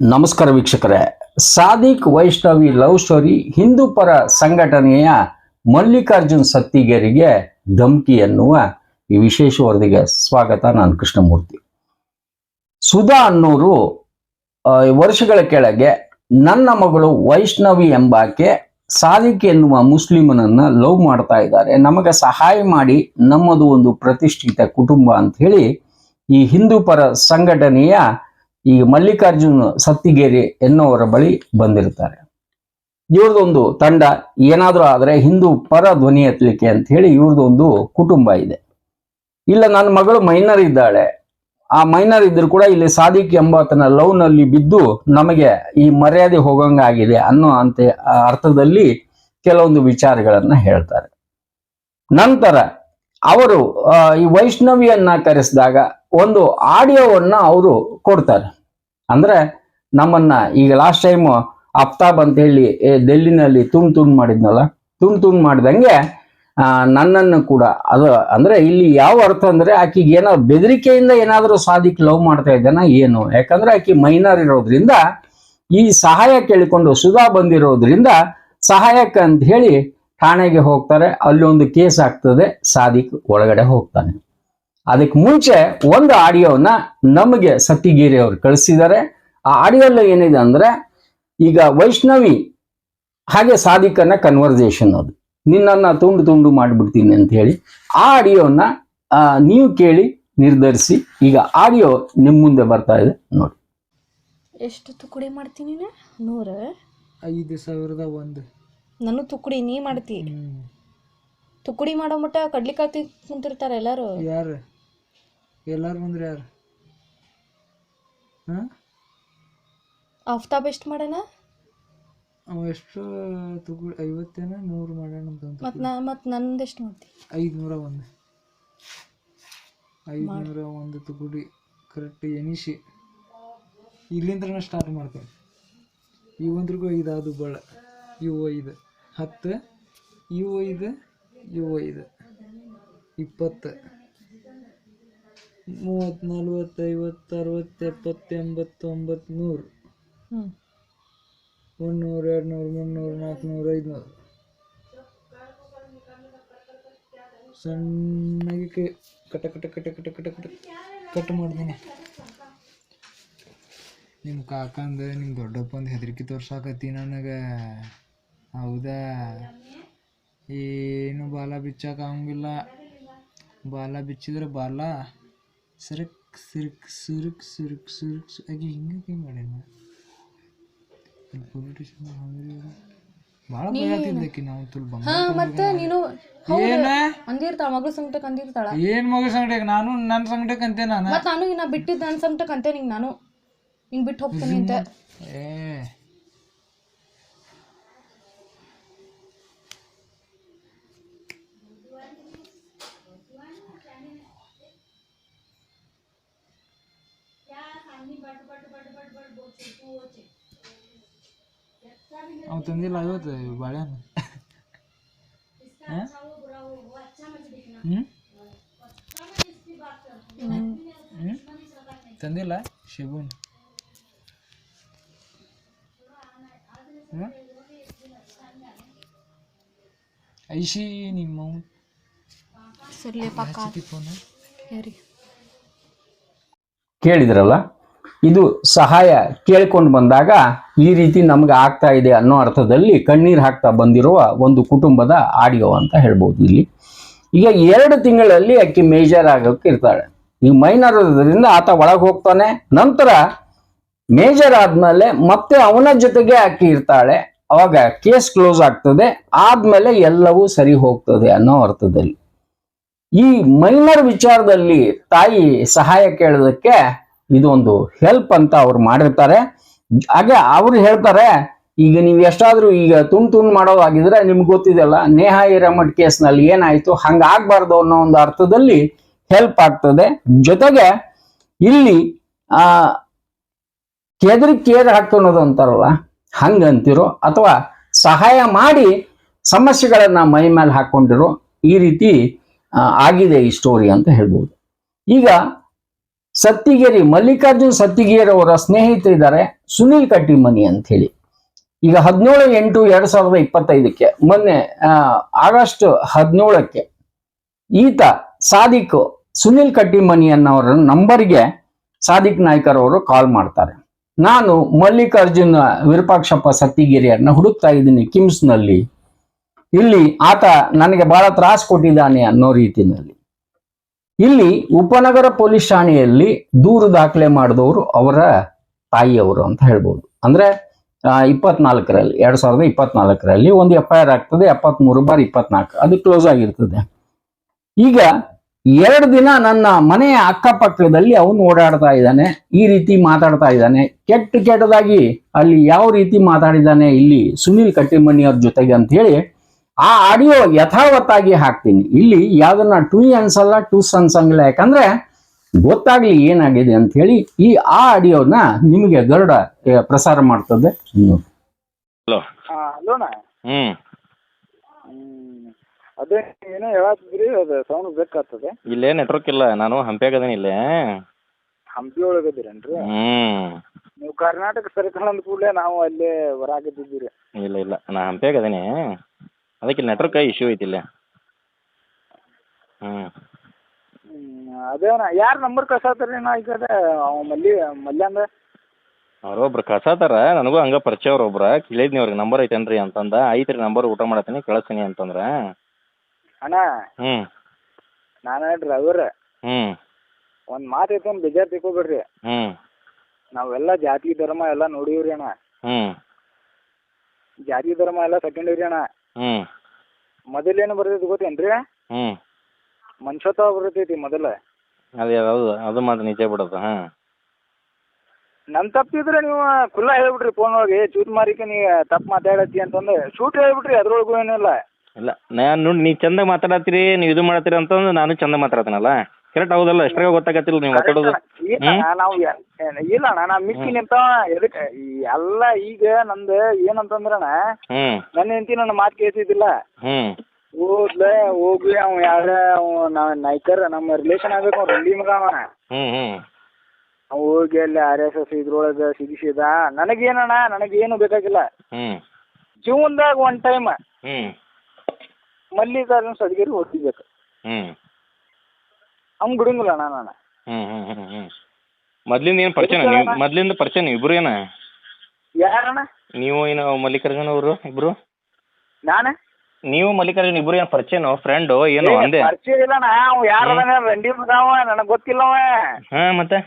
ನಮಸ್ಕಾರ ವೀಕ್ಷಕರೇ. Sadiq Vaishnavi love story Hindu ಪರ ಸಂಘಟನೆಯ ಮಲ್ಲಿಕಾರ್ಜುನ್ ಸತ್ತಿಗೆರಿಗೆ ಧಮ್ಕಿ ಎನ್ನುವ ಈ ವಿಶೇಷ ವರದಿಗೆ ಸ್ವಾಗತ, ನಾನು ಕೃಷ್ಣಮೂರ್ತಿ. ಸುಧಾ ಅನ್ನೋರು ವರ್ಷಗಳ ಕೆಳಗೆ ನನ್ನ ಮಗಳು ವೈಷ್ಣವಿ ಎಂಬಾಕೆ ಸಾದಿಕ್ ಎನ್ನುವ ಮುಸ್ಲಿಮನನ್ನ ಲವ್ ಮಾಡ್ತಾ ಇದ್ದಾರೆ. ನಮಗೆ ಸಹಾಯ ಮಾಡಿ ನಮ್ಮದು ಒಂದು ಪ್ರತಿಷ್ಠಿತ ಕುಟುಂಬ ಅಂತ ಹೇಳಿ ಈ ಹಿಂದೂ ಪರ ಸಂಘಟನೆಯ ಈ ಮಲ್ಲಿಕಾರ್ಜುನ್ ಸತ್ತಿಗೇರಿ ಎನ್ನುವರ ಬಳಿ ಬಂದಿರ್ತಾರೆ ಇವ್ರದೊಂದು ತಂಡ ಏನಾದರೂ ಆದರೆ ಹಿಂದೂ ಪರ ಧ್ವನಿ ಎತ್ತಲಿಕ್ಕೆ ಅಂತ ಹೇಳಿ ಇವ್ರದೊಂದು ಕುಟುಂಬ ಇದೆ. ಇಲ್ಲ, ನನ್ನ ಮಗಳು ಮೈನರ್ ಇದ್ದಾಳೆ. ಆ ಮೈನರ್ ಇದ್ರು ಕೂಡ ಇಲ್ಲಿ ಸಾದಿಕ್ ಎಂಬಾತನ ಲವ್ನಲ್ಲಿ ಬಿದ್ದು ನಮಗೆ ಈ ಮರ್ಯಾದೆ ಹೋಗಂಗಾಗಿದೆ ಅನ್ನೋ ಅಂತ ಅರ್ಥದಲ್ಲಿ ಕೆಲವೊಂದು ವಿಚಾರಗಳನ್ನ ಹೇಳ್ತಾರೆ. ನಂತರ ಅವರು ಈ ವೈಷ್ಣವಿಯನ್ನ ಕರೆಸಿದಾಗ ಒಂದು ಆಡಿಯೋವನ್ನ ಅವರು ಕೊಡ್ತಾರೆ. ಅಂದ್ರೆ ನಮ್ಮನ್ನ ಈಗ ಲಾಸ್ಟ್ ಟೈಮ್ ಅಫ್ತಾಬ್ ಅಂತ ಹೇಳಿ ಡೆಲ್ಲಿನಲ್ಲಿ ತುಂಡ್ ತುಂಡ್ ಮಾಡಿದ್ನಲ್ಲ ತುಂಡ್ ತುಂಡ್ ಮಾಡ್ದಂಗೆ ನನ್ನನ್ನು ಕೂಡ, ಅದು ಅಂದ್ರೆ ಇಲ್ಲಿ ಯಾವ ಅರ್ಥ ಅಂದ್ರೆ ಆಕಿಗೆ ಏನೋ ಬೆದರಿಕೆಯಿಂದ ಏನಾದರೂ ಸಾದಿಕ್ ಲವ್ ಮಾಡ್ತಾ ಇದ್ದಾನ ಏನು. ಯಾಕಂದ್ರೆ ಆಕೆ ಮೈನರ್ ಇರೋದ್ರಿಂದ, ಈ ಸಹಾಯ ಕೇಳಿಕೊಂಡು ಸುಧಾ ಬಂದಿರೋದ್ರಿಂದ ಸಹಾಯಕ ಅಂತ ಹೇಳಿ ಠಾಣೆಗೆ ಹೋಗ್ತಾರೆ. ಅಲ್ಲಿ ಒಂದು ಕೇಸ್ ಆಗ್ತದೆ, ಸಾದಿಕ್ ಒಳಗಡೆ ಹೋಗ್ತಾನೆ. ಅದಕ್ಕೆ ಮುಂಚೆ ಒಂದು ಆಡಿಯೋನ ನಮಗೆ ಸತ್ತಿಗೇರಿ ಅವರು ಕಳಿಸಿದ್ದಾರೆ. ಆ ಆಡಿಯೋಲ್ಲ ಏನಿದೆ ಅಂದ್ರೆ ಈಗ ವೈಷ್ಣವಿ ಹಾಗೆ ಸಾಧಿಕನ ಕನ್ವರ್ಸೇಷನ್ ಅದು. ನಿನ್ನನ್ನ ತುಂಡು ತುಂಡು ಮಾಡಿಬಿಡ್ತೀನಿ ಅಂತ ಹೇಳಿ ಆ ಆಡಿಯೋನ ನೀವು ಕೇಳಿ ನಿರ್ಧರಿಸಿ ಈಗ ಆಡಿಯೋ ನಿಮ್ಮ ಮುಂದೆ ಬರ್ತಾ ಇದೆ ನೋಡಿ. ಎಷ್ಟು ತುಕುಡಿ ಮಾಡ್ತೀನಿ ನೀನು? ನೂರ. ಐದು ಸಾವಿರದ ಒಂದು. ನಾನು ತುಕುಡಿ ನೀ ಮಾಡ್ತಿ. ತುಕುಡಿ ಮಾಡೋ ಮಟ್ಟ ಕಡ್ಲಿಕಾಯಿ ಕುಂತಿರ್ತಾರೆ ಎಲ್ಲರೂ. ಯಾರು? ಎಲ್ಲಾರು ಬಂದ್ರೆ ಯಾರು? ಹಾಂ? ಆಫ್ತಾಬ್ ಎಷ್ಟು ಮಾಡೋಣ? ಅವ ಎಷ್ಟು ತಗೊ ಐವತ್ತೇನ ನೂರು ಮಾಡೋಣ ಅಂತ ಮತ್ತು ನಾ ಮತ್ತು ನಂದು ಎಷ್ಟು ಮಾಡ್ತಿ? ಐದುನೂರ ಒಂದು. ಐದುನೂರ ಒಂದು ತುಗುಡಿ ಕರೆಕ್ಟ್ ಎನಿಸಿ ಇಲ್ಲಿಂದ ಸ್ಟಾರ್ಟ್ ಮಾಡ್ತೇನೆ. ಇವಂದ್ರಿಗೂ ಐದು ಅದು ಬಳ ಇವು ಐದು. ಹತ್ತು ಇವು ಐದು ಇವು ಐದು. ಇಪ್ಪತ್ತು. ಮೂವತ್ತು ನಲ್ವತ್ತು ಐವತ್ತು ಅರವತ್ತು ಎಪ್ಪತ್ತು ಎಂಬತ್ತು ಒಂಬತ್ತು ನೂರು ಹ್ಞೂ ಮುನ್ನೂರು ಎರಡು ನೂರು ಮುನ್ನೂರು ನಾಲ್ಕುನೂರು ಐದುನೂರು. ಸಣ್ಣಗೆ ಕೈ ಕಟ ಕಟ ಕಟ ಕಟ ಕಟ ಕಟ ಕಟ್ ಮಾಡ್ತೀನಿ. ನಿಮ್ಮ ಕಾಕಂದು ನಿಮ್ಮ ದೊಡ್ಡಪ್ಪಂದು ಹೆದರಿಕೆ ತೋರ್ಸಾಕತ್ತಿ ನನಗೆ. ಹೌದಾ? ಏನು ಬಾಲ ಬಿಚ್ಚಾಕ ಆಗಂಗಿಲ್ಲ ಬಾಲ ಬಿಚ್ಚಿದ್ರೆ ಬಾಲ. ಸಿರಕ್ ಸಿರಕ್ ಸುರುಕ್ ಸುರುಕ್ ಸುರುಕ್ ಸು ಆಗಿ ಹಿಂಗೆ ಹಿಂಗೆ ಮಾಡ್ಯಾನ ಭಾಳ ಭಯ ಆಗ್ತಿದ್ದಕ್ಕೆ ನಾವು ತುಲ್ ಬಂಗ ಹಾ ಮತ್ತೆ ನೀನು ಏನ? ಅಂದಿರ್ತಾಳ ಮಗಳ ಸಂಕಟಕ್ಕೆ ಅಂದಿರ್ತಾಳ. ಏನ್ ಮಗಳ ಸಂಗಟಕ್ಕೆ ನಾನು ನನ್ನ ಸಂಗಟಕ್ಕೆ ಅಂತೆ ನಾನು. ಮತ್ತು ನಾನು ಇನ್ನ ಬಿಟ್ಟಿದ್ದು ನನ್ನ ಸಂಕಟಕ್ಕೆ ಅಂತೆ ನಿಂಗೆ ನಾನು. ಹಿಂಗೆ ಬಿಟ್ಟು ಹೋಗ್ತೀನಿ ಅಂತ. ಏ. ಅವ್ ತಂದಿಲ್ಲ ಇವತ್ತು ಬಾಳೆಹಣ್ಣು ಹಾ? ಹ್ಮ್? ಹ್ಮ್? ತಂದಿಲ್ಲ? ಶಿಬುನ್. ಹ್ಮ್? ಐಶಿ ನಿಮ್ಮ ಕೇಳಿದ್ರಲ್ಲ? ಇದು ಸಹಾಯ ಕೇಳ್ಕೊಂಡು ಬಂದಾಗ ಈ ರೀತಿ ನಮ್ಗೆ ಆಗ್ತಾ ಇದೆ ಅನ್ನೋ ಅರ್ಥದಲ್ಲಿ ಕಣ್ಣೀರು ಹಾಕ್ತಾ ಬಂದಿರುವ ಒಂದು ಕುಟುಂಬದ ಆಡಿಯೋ ಅಂತ ಹೇಳ್ಬೋದು ಇಲ್ಲಿ. ಈಗ ಎರಡು ತಿಂಗಳಲ್ಲಿ ಅಕ್ಕಿ ಮೇಜರ್ ಆಗೋಕೆ ಇರ್ತಾಳೆ. ಈ ಮೈನರ್ ಇರೋದ್ರಿಂದ ಆತ ಒಳಗೆ ಹೋಗ್ತಾನೆ, ನಂತರ ಮೇಜರ್ ಆದ್ಮೇಲೆ ಮತ್ತೆ ಅವನ ಜೊತೆಗೆ ಅಕ್ಕಿ ಇರ್ತಾಳೆ. ಅವಾಗ ಕೇಸ್ ಕ್ಲೋಸ್ ಆಗ್ತದೆ, ಆದ್ಮೇಲೆ ಎಲ್ಲವೂ ಸರಿ ಹೋಗ್ತದೆ ಅನ್ನೋ ಅರ್ಥದಲ್ಲಿ. ಈ ಮೈನರ್ ವಿಚಾರದಲ್ಲಿ ತಾಯಿ ಸಹಾಯ ಕೇಳೋದಕ್ಕೆ ಇದೊಂದು ಹೆಲ್ಪ್ ಅಂತ ಅವ್ರು ಮಾಡಿರ್ತಾರೆ. ಹಾಗೆ ಅವ್ರು ಹೇಳ್ತಾರೆ, ಈಗ ನೀವು ಎಷ್ಟಾದ್ರೂ ಈಗ ತುಂಡ್ ತುಂಡು ಮಾಡೋದಾಗಿದ್ರೆ ನಿಮ್ಗೆ ಗೊತ್ತಿದೆಯಲ್ಲ, ನೇಹ ಹಿರೇಮಠ್ ಕೇಸ್ನಲ್ಲಿ ಏನಾಯ್ತು ಹಂಗಾಗ್ಬಾರ್ದು ಅನ್ನೋ ಒಂದು ಅರ್ಥದಲ್ಲಿ ಹೆಲ್ಪ್ ಆಗ್ತದೆ. ಜೊತೆಗೆ ಇಲ್ಲಿ, ಆ, ಕೆದರಿ ಕೇರ್ ಹಾಕೋದು ಅಂತಾರಲ್ಲ ಹಂಗಂತಿರೋ ಅಥವಾ ಸಹಾಯ ಮಾಡಿ ಸಮಸ್ಯೆಗಳನ್ನ ಮೈ ಮೇಲೆ ಹಾಕೊಂಡಿರೋ ಈ ರೀತಿ ಆಗಿದೆ ಈ ಸ್ಟೋರಿ ಅಂತ ಹೇಳ್ಬೋದು. ಈಗ ಸತ್ತಿಗೇರಿ, ಮಲ್ಲಿಕಾರ್ಜುನ್ ಸತ್ತಿಗೇರಿ ಅವರ ಸ್ನೇಹಿತರಿದ್ದಾರೆ ಸುನೀಲ್ ಕಟ್ಟಿಮನಿ ಅಂತ ಹೇಳಿ ಈಗ ಹದಿನೇಳು ಎಂಟು ಎರಡ್ ಸಾವಿರದ ಇಪ್ಪತ್ತೈದಕ್ಕೆ, ಮೊನ್ನೆ ಆಗಸ್ಟ್ ಹದಿನೇಳಕ್ಕೆ ಈತ ಸಾದಿಕ್ ಸುನಿಲ್ ಕಟ್ಟಿಮನಿ ಅನ್ನೋರ ನಂಬರ್ಗೆ ಸಾದಿಕ್ ನಾಯ್ಕರ್ ಅವರು ಕಾಲ್ ಮಾಡ್ತಾರೆ. ನಾನು ಮಲ್ಲಿಕಾರ್ಜುನ್ ವಿರೂಪಾಕ್ಷಪ್ಪ ಸತ್ತಿಗಿರಿಯನ್ನ ಹುಡುಕ್ತಾ ಇದ್ದೀನಿ ಕಿಮ್ಸ್ನಲ್ಲಿ. ಇಲ್ಲಿ ಆತ ನನಗೆ ಬಹಳ ತ್ರಾಸ ಕೊಟ್ಟಿದ್ದಾನೆ ಅನ್ನೋ ರೀತಿನಲ್ಲಿ ಇಲ್ಲಿ ಉಪನಗರ ಪೊಲೀಸ್ ಠಾಣೆಯಲ್ಲಿ ದೂರು ದಾಖಲೆ ಮಾಡಿದವರು ಅವರ ತಾಯಿಯವರು ಅಂತ ಹೇಳ್ಬೋದು. ಅಂದ್ರೆ ಇಪ್ಪತ್ನಾಲ್ಕರಲ್ಲಿ, ಎರಡ್ ಸಾವಿರದ ಇಪ್ಪತ್ನಾಲ್ಕರಲ್ಲಿ ಒಂದು ಎಫ್ ಐ ಆರ್ ಆಗ್ತದೆ, ಎಪ್ಪತ್ಮೂರು ಬಾರ್ ಇಪ್ಪತ್ನಾಲ್ಕು. ಅದು ಕ್ಲೋಸ್ ಆಗಿರ್ತದೆ. ಈಗ ಎರಡು ದಿನ ನನ್ನ ಮನೆಯ ಅಕ್ಕಪಕ್ಕದಲ್ಲಿ ಅವನು ಓಡಾಡ್ತಾ ಇದ್ದಾನೆ, ಈ ರೀತಿ ಮಾತಾಡ್ತಾ ಇದ್ದಾನೆ. ಕೆಟ್ಟ ಕೆಟ್ಟದಾಗಿ ಅಲ್ಲಿ ಯಾವ ರೀತಿ ಮಾತಾಡಿದ್ದಾನೆ ಇಲ್ಲಿ ಸುನಿಲ್ ಕಟ್ಟಿಮಣಿ ಅವ್ರ ಜೊತೆಗೆ ಅಂತ ಹೇಳಿ ಆ ಆಡಿಯೋ ಯಥಾವತ್ತಾಗಿ ಹಾಕ್ತೀನಿ. ಇಲ್ಲಿ ಯಾವ್ದನ್ನ ಟೂ ಅನ್ಸಲ್ಲ ಟೂಸ್ ಅನ್ಸಂಗಿಲ್ಲ ಯಾಕಂದ್ರೆ ಗೊತ್ತಾಗ್ಲಿ ಏನಾಗಿದೆ ಅಂತ ಹೇಳಿ ಈ ಆ ಆಡಿಯೋನ ನಿಮಗೆ ಗರುಡ ಪ್ರಸಾರ ಮಾಡ್ತದೆ. ಹ್ಮ್. ಅದೇ ಏನೋ ಹೇಳತ್ತಿದ್ರಿ ಅದು ಸೌಂಡ್ ಬೇಕಾಗ್ತದೆ. ಇಲ್ಲೇ ನೆಟ್ವರ್ಕ್ ಇಲ್ಲ ನಾನು ಹಂಪಿಯಾಗ ಅದೇನಿ ಇಲ್ಲೇ. ಹಂಪಿ ಒಳಗದಿರೇನ್ರಿ ಹ್ಮ್. ನೀವು ಕರ್ನಾಟಕ ಸರ್ಕಾರ ಅಂದ ಕೂಡಲೇ ನಾವು ಅಲ್ಲೇ ಹೊರಗಿದ್ದೀರಿ ಇಲ್ಲ ಇಲ್ಲ. ನಾ ಹಂಪಿಯಾಗ ಅದೀನಿ ಅದಕ್ಕೆ ನೆಟ್ವರ್ಕ್ ಇಶ್ಯೂ ಐತಿ ಇಲ್ಲೇ ಅದೇನ ಯಾರು ನಂಬರ್ ಕಳ್ಸಾತಾರ್ರಿ ನಾ ಈಗ ಅದೇ ಅವ ಮಲ್ಲಿ ಮಲ್ಯಾಂದ ಅವ್ರೊಬ್ರು ಕಳ್ಸಾತಾರ ನನಗೂ ಹಂಗ ಪರಿಚಯ ಅವ್ರ ಒಬ್ರ ಕೇಳಿದ್ನಿ ಅವ್ರಿಗೆ ನಂಬರ್ ಐತೇನ್ರಿ ಅಂತಂದ ಐತ್ರಿ ನಂಬರ್ ಊಟ ಮಾಡತ್ತೀನಿ ಕಳಿಸ್ತೀನಿ ಅಂತಂದ್ರ. ಅಣ್ಣ? ಹ್ಮ್. ನಾನು ಡ್ರೈವರ್ ಹ್ಮ್. ಒಂದು ಮಾತು ಐತೆ ಬೇಜಾರು ತಿಳ್ಕೊಬೇಡ್ರಿ. ಹ್ಮ್. ನಾವೆಲ್ಲ ಜಾತಿ ಧರ್ಮ ಎಲ್ಲ ನೋಡೀವ್ರಿ ಅಣ್ಣ. ಹ್ಮ್. ಜಾತಿ ಧರ್ಮ ಎಲ್ಲ ಸೆಕೆಂಡರಿ ಅಣ್ಣ. ಹ್ಮ್. ಮೊದಲೇನು ಬರ್ತೈತಿ ಗೊತ್ತೇನ್ರಿ? ಹ್ಮ್. ಮನುಷ್ಯತ್ವ ಬರ್ತೈತಿ ಮೊದಲ. ಅದೇ ಹೌದು ಅದು ಮಾತ್ರ ನಿಜ ಬಿಡೋದು ಹಾ. ನನ್ ತಪ್ಪಿದ್ರೆ ನೀವು ಖುಲ್ಲಾ ಹೇಳ್ಬಿಟ್ರಿ ಫೋನ್ ಒಳಗೆ ಚೂತ್ ಮಾರಿಕೆ ನೀ ತಪ್ಪು ಮಾತಾಡತ್ತಿ ಅಂತಂದ್ರೆ ಶೂಟ್ ಹೇಳ್ಬಿಟ್ರಿ ಅದ್ರೊಳಗೂ ಏನಿಲ್ಲ ಇಲ್ಲ. ನಾನು ನೋಡಿ ನೀ ಚಂದ ಮಾತಾಡತ್ತೀರಿ ನೀವು ಇದು ಮಾಡತ್ತೀರಿ ಅಂತಂದು ನಾನು ಚಂದ ಮಾತಾಡತ್ತೀನಲ್ಲ ಕರೆಕ್ಟ್ ಹೌದಲ್ಲ ಎಷ್ಟ್ರಾಗ ಗೊತ್ತಾಗತ್ತಿಲ್ಲ ನೀವು ಮಾತಾಡೋದು? ಇಲ್ಲ ನಾವು ಇಲ್ಲ ಅಣ್ಣ ನಾ ಮಿಕ್ಕಿ ನಿಂತವ ಎದಕ್ಕೆ ಎಲ್ಲ ಈಗ ನಂದು ಏನಂತಂದ್ರ ನನ್ನ ಹೆಂಡತಿ ನನ್ನ ಮಾತು ಕೇಳ್ತಿದ್ದಿಲ್ಲ. ಹೋದ್ಲೆ ಹೋಗ್ಲಿ ಅವ ಯಾರ ನಾವ್ ನಾ- ನಾಯ್ಕರ್ ನಮ್ಮ ರಿಲೇಷನ್ ಆಗ್ಬೇಕು ಅವ್ನು ರಂಡಿ ಮಗ ಹೋಗಿ ಅಲ್ಲಿ ಆರ್ ಎಸ್ ಎಸ್ ಇದ್ರೊಳಗ ಸಿಗಿಸಿದ. ನನಗೇನಣ್ಣ ನನಗೇನು ಬೇಕಾಗಿಲ್ಲ. ಜೀವನದಾಗ ಒನ್ ಟೈಮ್ ಮಲ್ಲಿಕಾರ್ಜುನ್ ಸದ್ಗಿರಿ ಹೋಗಿಬೇಕು ಹ್ಮ್. ಅವ್ನು ಬಿಡಂಗಿಲ್ಲ ಅಣ್ಣ ನಾನು. ಹ್ಮ್ ಹ್ಮ್ ಹ್ಞೂ ಹ್ಮ್. ಮೊದ್ಲಿಂದ ಏನು ಪರಿಚಯ ನೀವು ಮೊದ್ಲಿಂದ ಪರಿಚಯ ನೀವು ಇಬ್ರು ಏನ? ಯಾರಣ್ಣ? ನೀವು ಏನು ಮಲ್ಲಿಕಾರ್ಜುನ್ ಅವರು ಇಬ್ರು? ನಾನು? ನೀವು ಮಲ್ಲಿಕಾರ್ಜುನ್ ಇಬ್ರು ಏನು ಪರಿಚಯನೋ ಫ್ರೆಂಡು ಏನು ಅಂದೆ ಪರಿಚಯ ಇಲ್ಲ ಅಣ್ಣ. ಅವ ಯಾರ ರಂಡಿ ಅವ ನನಗೆ ಗೊತ್ತಿಲ್ಲ ಅವ. ಹಾ ಮತ್ತೆ?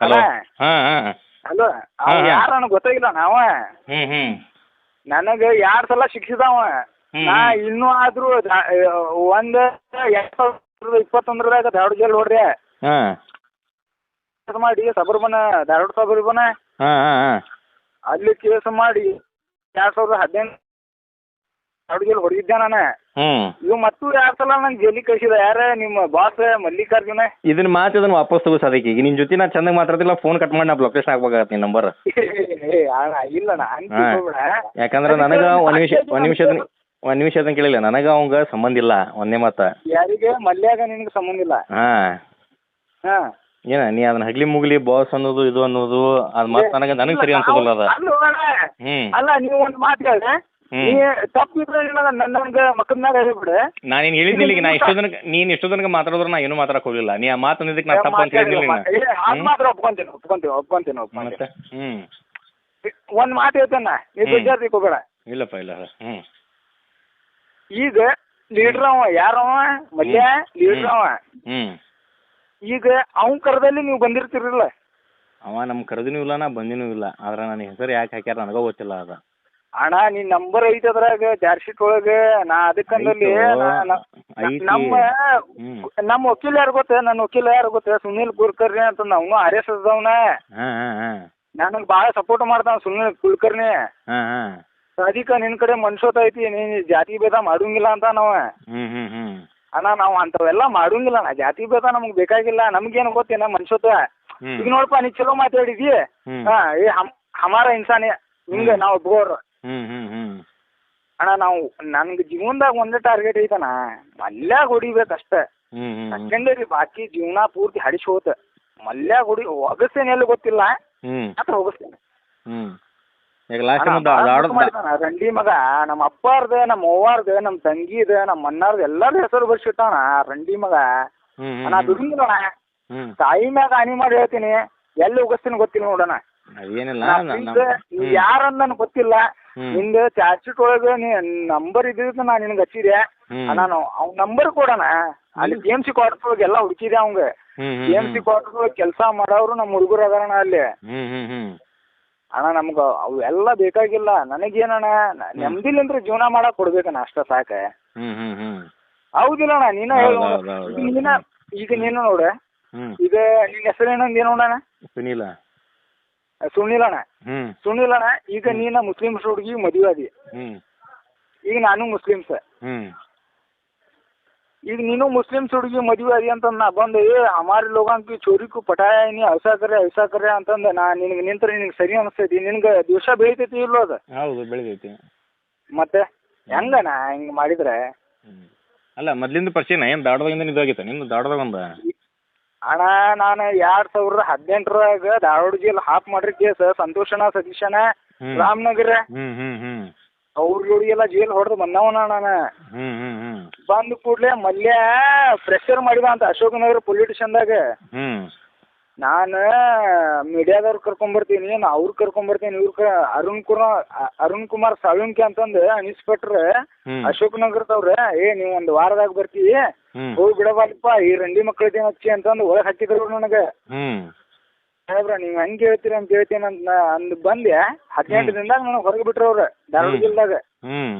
ಹಲೋ. ಹ ಹಲೋ. ಅವ. ಯಾರ ನನಗೆ ಗೊತ್ತಾಗಿಲ್ಲ ನಾವ ಹ್ಮ್ ಹ್ಮ್. ನನಗೆ ಎರಡ್ ಸಲ ಶಿಕ್ಷಿದವ ಹ್ಮ್, ನಾ ಇನ್ನು ಆದ್ರೂ ಒಂದ್ ಎರಡ್ ಸಾವಿರದ ಇಪ್ಪತ್ತೊಂದರದಾಗ ಧಾರವಾಡ ಜೈಲ್ ನೋಡ್ರಿ. ಹಾ. ಕೇಸ್ ಮಾಡಿ ಸಬರ್ಬನ ಧಾರವಾಡ ಸಬರ್ಬನ. ಹಾ ಹಾ ಹಾ. ಅಲ್ಲಿ ಕೇಸ್ ಮಾಡಿ ಎರಡ್ ಸಾವಿರದ ಹದಿನೆಂಟು ಧಾರವಾಡ ಜೈಲ್ ಹೊಡೆದಿದ್ದೆ ನಾನು. ಹ್ಮ್. ಇವ್ ಮತ್ತು ಯಾರ ಸಲ ನಂಗೆ ಜೈಲಿಗೆ ಕಳಿಸಿದ? ಯಾರ ನಿಮ್ಮ ಬಾಸ್ ಮಲ್ಲಿಕಾರ್ಜುನ? ಇದನ್ನ ಮಾತು ಇದನ್ನ ವಾಪಸ್ ತಗೋ ಸಾದಿಕ್ ಈಗ. ನಿನ್ ಜೊತೆ ನಾ ಚಂದ ಮಾತಾಡ್ತಿಲ್ಲ ಫೋನ್ ಕಟ್ ಮಾಡಿ ನಾ ಲೊಕೇಶನ್ ಹಾಕ್ಬೇಕಾಗತ್ತೆ ನಿನ್ ನಂಬರ್ ಇಲ್ಲ ಅಣ್ಣ, ಅಂತ ಹಂಗ್ ಯಾಕಂದ್ರೆ ನನಗ ಒಂದ್ ನಿಮಿಷ ಒಂದ್ ನಿಮಿಷ ಒಂದ್ ನಿಮಿಷ ಅದನ್ನ ಕೇಳಿಲ್ಲ ನನಗ ಅವಂಗ ಸಂಬಂಧ ಇಲ್ಲ ಒಂದೇ ಮಾತ. ಯಾರಿಗೆ? ಮಲ್ಯಾಗ ನಿನಗೆ ಸಂಬಂಧ ಇಲ್ಲ? ಹಾ. ಹಾ. ಏನ ನೀ ಅದನ್ನ ಹಗ್ಲಿ ಮುಗ್ಲಿ ಬಾಸ್ ಅನ್ನೋದು ಇದು ಅನ್ನೋದು ಅದ್ ಮತ್ ನನಗ ನನಗ್ ಸರಿ ಅನ್ಸೋದಿಲ್ಲ ಅದ. ಹ್ಮ್. ಅಲ್ಲ ನೀವು ಒಂದ್ ಮಾತು ಹೇಳ. ನೀ ತಪ್ಪಿದ್ರೆ ನನ್ಗೆ ಮಕ್ಕದ ಮ್ಯಾಗ ಹೇಳ್ಬಿಡು. ನಾನು ಏನ್ ಹೇಳಿದ್ನಿಲ್ಲ ಈಗ ನಾ ಇಷ್ಟೋ ತನಕ ನೀನ್ ಇಷ್ಟೋ ತನಕ ಮಾತಾಡಿದ್ರೆ ನಾ ಏನು ಮಾತಾಡಕ್ ಹೋಗಿಲ್ಲ ನೀ ಆ ಮಾತು ಅಂದಿದ್ದಕ್ಕೆ ನಾ ತಪ್ಪು ಅಂತ ಹೇಳಿದ್ನಿಲ್ಲ ನೀನು. ಅದ್? ಮಾತ್ರ ಒಪ್ಕೊಂತೀನಿ ಒಪ್ಕೊಂತೀನಿ ಒಪ್ಕೊಂತೀನಿ ಒಪ್ಕೊಂತೀನಿ. ಮತ್ತೆ ಹ್ಮ್. ಒಂದ್ ಮಾತು ಹೇಳ್ತೇನೆ ನೀ. ಹ್ಮ್. ಬೇಜಾರ್ ಇಲ್ಲಪ್ಪ ಇಲ್ಲ. ಹ್ಮ್. ಈಗ ಲೀಡರ್ ಅವ ಯಾರವ ಮಲ್ಯ ಲೀಡರ್ ಅವ. ಹ್ಮ್. ಈಗ ಅವನ್ ಕರದಲ್ಲಿ ನೀವು ಬಂದಿರ್ತಿರಲ್ಲ. ಅವ ನಮ್ ಕರೆದಿನೂ ಇಲ್ಲ ನಾ ಬಂದಿನೂ ಇಲ್ಲ. ಆದ್ರ ನನ್ನ ಹೆಸರು ಯಾಕೆ ಹಾಕ್ಯಾರ ನನಗ ಗೊತ್ತಿಲ್ಲ ಅದ. ಅಣ್ಣ ನಿನ್ ನಂಬರ್ ಐತಿ ಅದ್ರಾಗ ಚಾರ್ಜ್ ಶೀಟ್ ಒಳಗ. ನಾ ಅದಕ್ಕಂದಲ್ಲಿ ಐತೋ. ನಮ್ಮ ಹ್ಮ್. ನಮ್ಮ ವಕೀಲ ಯಾರು ಗೊತ್ತ? ನನ್ನ ವಕೀಲ ಯಾರು ಗೊತ್ತ? ಸುನೀಲ್ ಕುಲಕರ್ಣಿ ಅಂತ ಅವನು ಆರ್ ಎಸ್ ಎಸ್ ನನಗ್ ಭಾಳ ಸಪೋರ್ಟ್ ಮಾಡ್ತಾನ ಸುನೀಲ್ ಕುಲಕರ್ಣಿ ಹಾ ಹಾ. ಅದಕ್ಕೆ ನಿನ್ ಕಡೆ ಮನ್ಸೋತ ಐತಿ ನೀನ್ ಜಾತಿ ಭೇದ ಮಾಡೋಂಗಿಲ್ಲ ಅಂತ ನಾವ ಅಣ್ಣ ನಾವು ಅಂತವೆಲ್ಲ ಮಾಡುಂಗಿಲ್ಲ ಅಣ್ಣ. ಜಾತಿ ಭೇದ ನಮ್ಗೆ ಬೇಕಾಗಿಲ್ಲ. ನಮ್ಗೇನು ಗೊತ್ತೇನ ಮನ್ಸೋತ? ಈಗ ನೋಡಪ್ಪ ನೀ ಚಲೋ ಮಾತಾಡಿದಿ. ಹಾ ಏ ಹಮ್ ಹಮಾರ ಇನ್ಸಾನೆ. ಹಿಂಗ ನಾವು ಡೋರ್ ಅಣ್ಣ ನಾವು ನನ್ಗೆ ಜೀವನದಾಗ ಒಂದೇ ಟಾರ್ಗೆಟ್ ಐತಣ್ಣ. ಮಲ್ಯಾಗ ಹ್ಮ್ ಹ್ಮ್ ಸೆಕೆಂಡರಿ ಬಾಕಿ ಜೀವನ ಪೂರ್ತಿ ಹಡಿಸಿ ಹೋತ ಮಲ್ಯಾಗ ಹೊಡಿ ಒಗಸ್ತೇನೆ ಎಲ್ಲಿ ಗೊತ್ತಿಲ್ಲ. ಅಥವಾ ಹೋಗಸ್ತೇನೆ ಈಗ ಲಾಸ್ಟ್ ದಾವಡ ರಂಡಿ ಮಗ ನಮ್ಮ ಅಪ್ಪಾರ್ದ ನಮ್ಮ ಅವ್ವಾರ್ದ ನಮ್ಮ ತಂಗಿದ ನಮ್ಮ ಅಣ್ಣಾರ್ದ ಎಲ್ಲಾರ ಹೆಸರು ಬರ್ಸಿಟ್ಟಾನ ರಂಡಿ ಮಗ. ನಾ ದುಡಿಂಗಿಲ್ಲಣ ತಾಯಿ ಮ್ಯಾಗ ಹಾನಿ ಮಾಡಿ ಹೇಳ್ತೀನಿ. ಎಲ್ಲಿ ಉಗಸ್ತೀನಿ ಗೊತ್ತಿಲ್ಲ ನೋಡಣ ಯಾರನ್ನ ನಾ ನ- ಪ್ಲೀಸ್ ನಮ್ಮ- ನೀ ಹ್ಮ್. ನನಗೆ ಗೊತ್ತಿಲ್ಲ. ನಿಂದ ಚಾರ್ಜ್ ಶೀಟ್ ಒಳಗೆ ನೀ ನಂಬರ್ ಇದ್ದಿದ್ದು ನಾ ನಿನ್ ಹಚ್ಚಿದೆ. ನಾನು ಅವ್ನ ನಂಬರ್ ಕೊಡೋಣ. ಅಲ್ಲಿ ಕೆ ಎಂ ಸಿ ಕ್ವಾರ್ಟರ್ ಒಳಗೆ ಎಲ್ಲ ಹುಡುಕಿದೆ ಅವಂಗ B K M C quarter ಒಳಗೆ ಕೆಲಸ ಮಾಡೋರು ನಮ್ಮ ಹುಡುಗರು ಅದಾರಣ ಅಲ್ಲಿ. ಅಣ್ಣ ನಮ್ಗೆ ಅವೆಲ್ಲ ಬೇಕಾಗಿಲ್ಲ. ನನಗೇನಣ್ಣ ನೆಮ್ಮದಿಲಿಂದ್ರೆ ಜೀವನ ಮಾಡಕ್ ಕೊಡ್ಬೇಕಣ್ಣ ಅಷ್ಟ ಸಾಕ. ಹೌದಿಲ್ಲ ಅಣ್ಣ ನೀನ ಹೇಳು. ನೀನ ಈಗ ನೀನು ನೋಡ. ಈಗ ನಿನ್ನ ಹೆಸರು ಏನಂದ ಏನು ನೋಡಣ ಸುನಿಲ್. ಅಣ್ಣ. ಸುನಿಲ್ ಅಣ್ಣ ಈಗ ನೀನ ಮುಸ್ಲಿಮ್ಸ್ ಹುಡುಗಿ ಮದುವೆ ಆದಿ. ಈಗ ನಾನು ಮುಸ್ಲಿಮ್ಸ್. ಹ್ಮ್. ಈಗ ನೀನು ಮುಸ್ಲಿಮ್ಸ್ ಹುಡುಗಿ ಮದುವೆ ಆದಿ ಅಂತ ನಾ ಬಂದು ಏ ಹಮಾರಿ ಲೋಗಾಂಕಿ ಚೋರಿಕು ಪಟಾಯ ನೀ ಐಸಾ ಕರೆ ಐಸಾ ಕರೆ ಅಂತಂದ ನಾ ನಿನಗೆ ನಿಂತ್ರ ನಿನಗೆ ಸರಿ ಅನಿಸ್ತೈತಿ ನಿನಗ್ ದಿವಸ ಬೆಳಿತೈತಿ ಇಲ್ಲೋ ಅದು? ಹೌದು ಬೆಳಿತೈತಿ. ಮತ್ತೆ ಹೆಂಗಣ್ಣ ಹಿಂಗೆ ಮಾಡಿದ್ರೆ? ಅಲ್ಲ ಮೊದ್ಲಿಂದ ಪರಿಚಯನ? ಏನು ದಾಡದಾಗಿಂದ ಇದಾಗಿತ್ತ ನಿಮ್ದು ದಾಡದಾಗ ಒಂದ? ಅಣ್ಣ ನಾನು ಎರಡ್ ಸಾವಿರದ ಹದಿನೆಂಟರಾಗ ಧಾರವಾಡ ಜಿಲ್ಲೆ ಹಾಪ್ ಮಾಡ್ರಿ ಕೇಸ್ ಸಂತೋಷಣ ಸತೀಶಣ್ಣ ರಾಮನಗರ ಹ್ಮ್ ಹ್ಮ್ ಹ್ಮ್. ಅವ್ರ ಜೋಡಿಗೆಲ್ಲ ಜೈಲ್ ಹೊಡೆದು ಬಂದವನ ನಾನು. ಹ್ಮ್ ಹ್ಮ್ ಬಂದ ಕೂಡಲೇ ಮಲ್ಯ ಪ್ರೆಷರ್ ಮಾಡಿದ ಅಂತ ಅಶೋಕ್ ನಗರ ಪೊಲಿಟಿಷನ್ದಾಗ ಹ್ಮ್. ನಾನು ಮೀಡಿಯಾದವ್ರು ಕರ್ಕೊಂಬರ್ತೀನಿ ನಾ ಅವ್ರು ಕರ್ಕೊಂಬರ್ತೀನಿ ಇವ್ರ ಕ ಅರುಣ್ ಕುಮಾರ್ ಅರುಣ್ ಕುಮಾರ್ ಸಾಳುಂಕಿ ಅಂತಂದು ಇನ್ಸ್ಪೆಕ್ಟರ್ ಹ್ಮ್. ಅಶೋಕ್ ನಗರದವ್ರ ಏ ನೀವು ಒಂದು ವಾರದಾಗ ಬರ್ತೀವಿ. ಹೋಗಿ ಬಿಡಬಾರಪ್ಪ ಈ ರಂಡಿ ಮಕ್ಕಳಿಗೆ ಹಚ್ಚಿ ಅಂತಂದು ಒಳಗ್ ಹಾಕಿದ್ರು ನನಗೆ. ಹ್ಮ್. ಸಾಹೇಬ್ರ ನೀವು ಹೆಂಗ್ ಹೇಳ್ತೀರಿ ಅಂತ ಹೇಳ್ತೀನಿ ಅಂತ ನಾ ಅಂದ್ ಬಂದೆ. ಹದಿನೆಂಟು ದಿನದಾಗ ನನಗೆ ಹೊರಗೆ ಬಿಟ್ರ ಅವ್ರ ಧಾರವಾಡ. ಜಿಲ್ಲೆದಾಗ ಹ್ಮ್.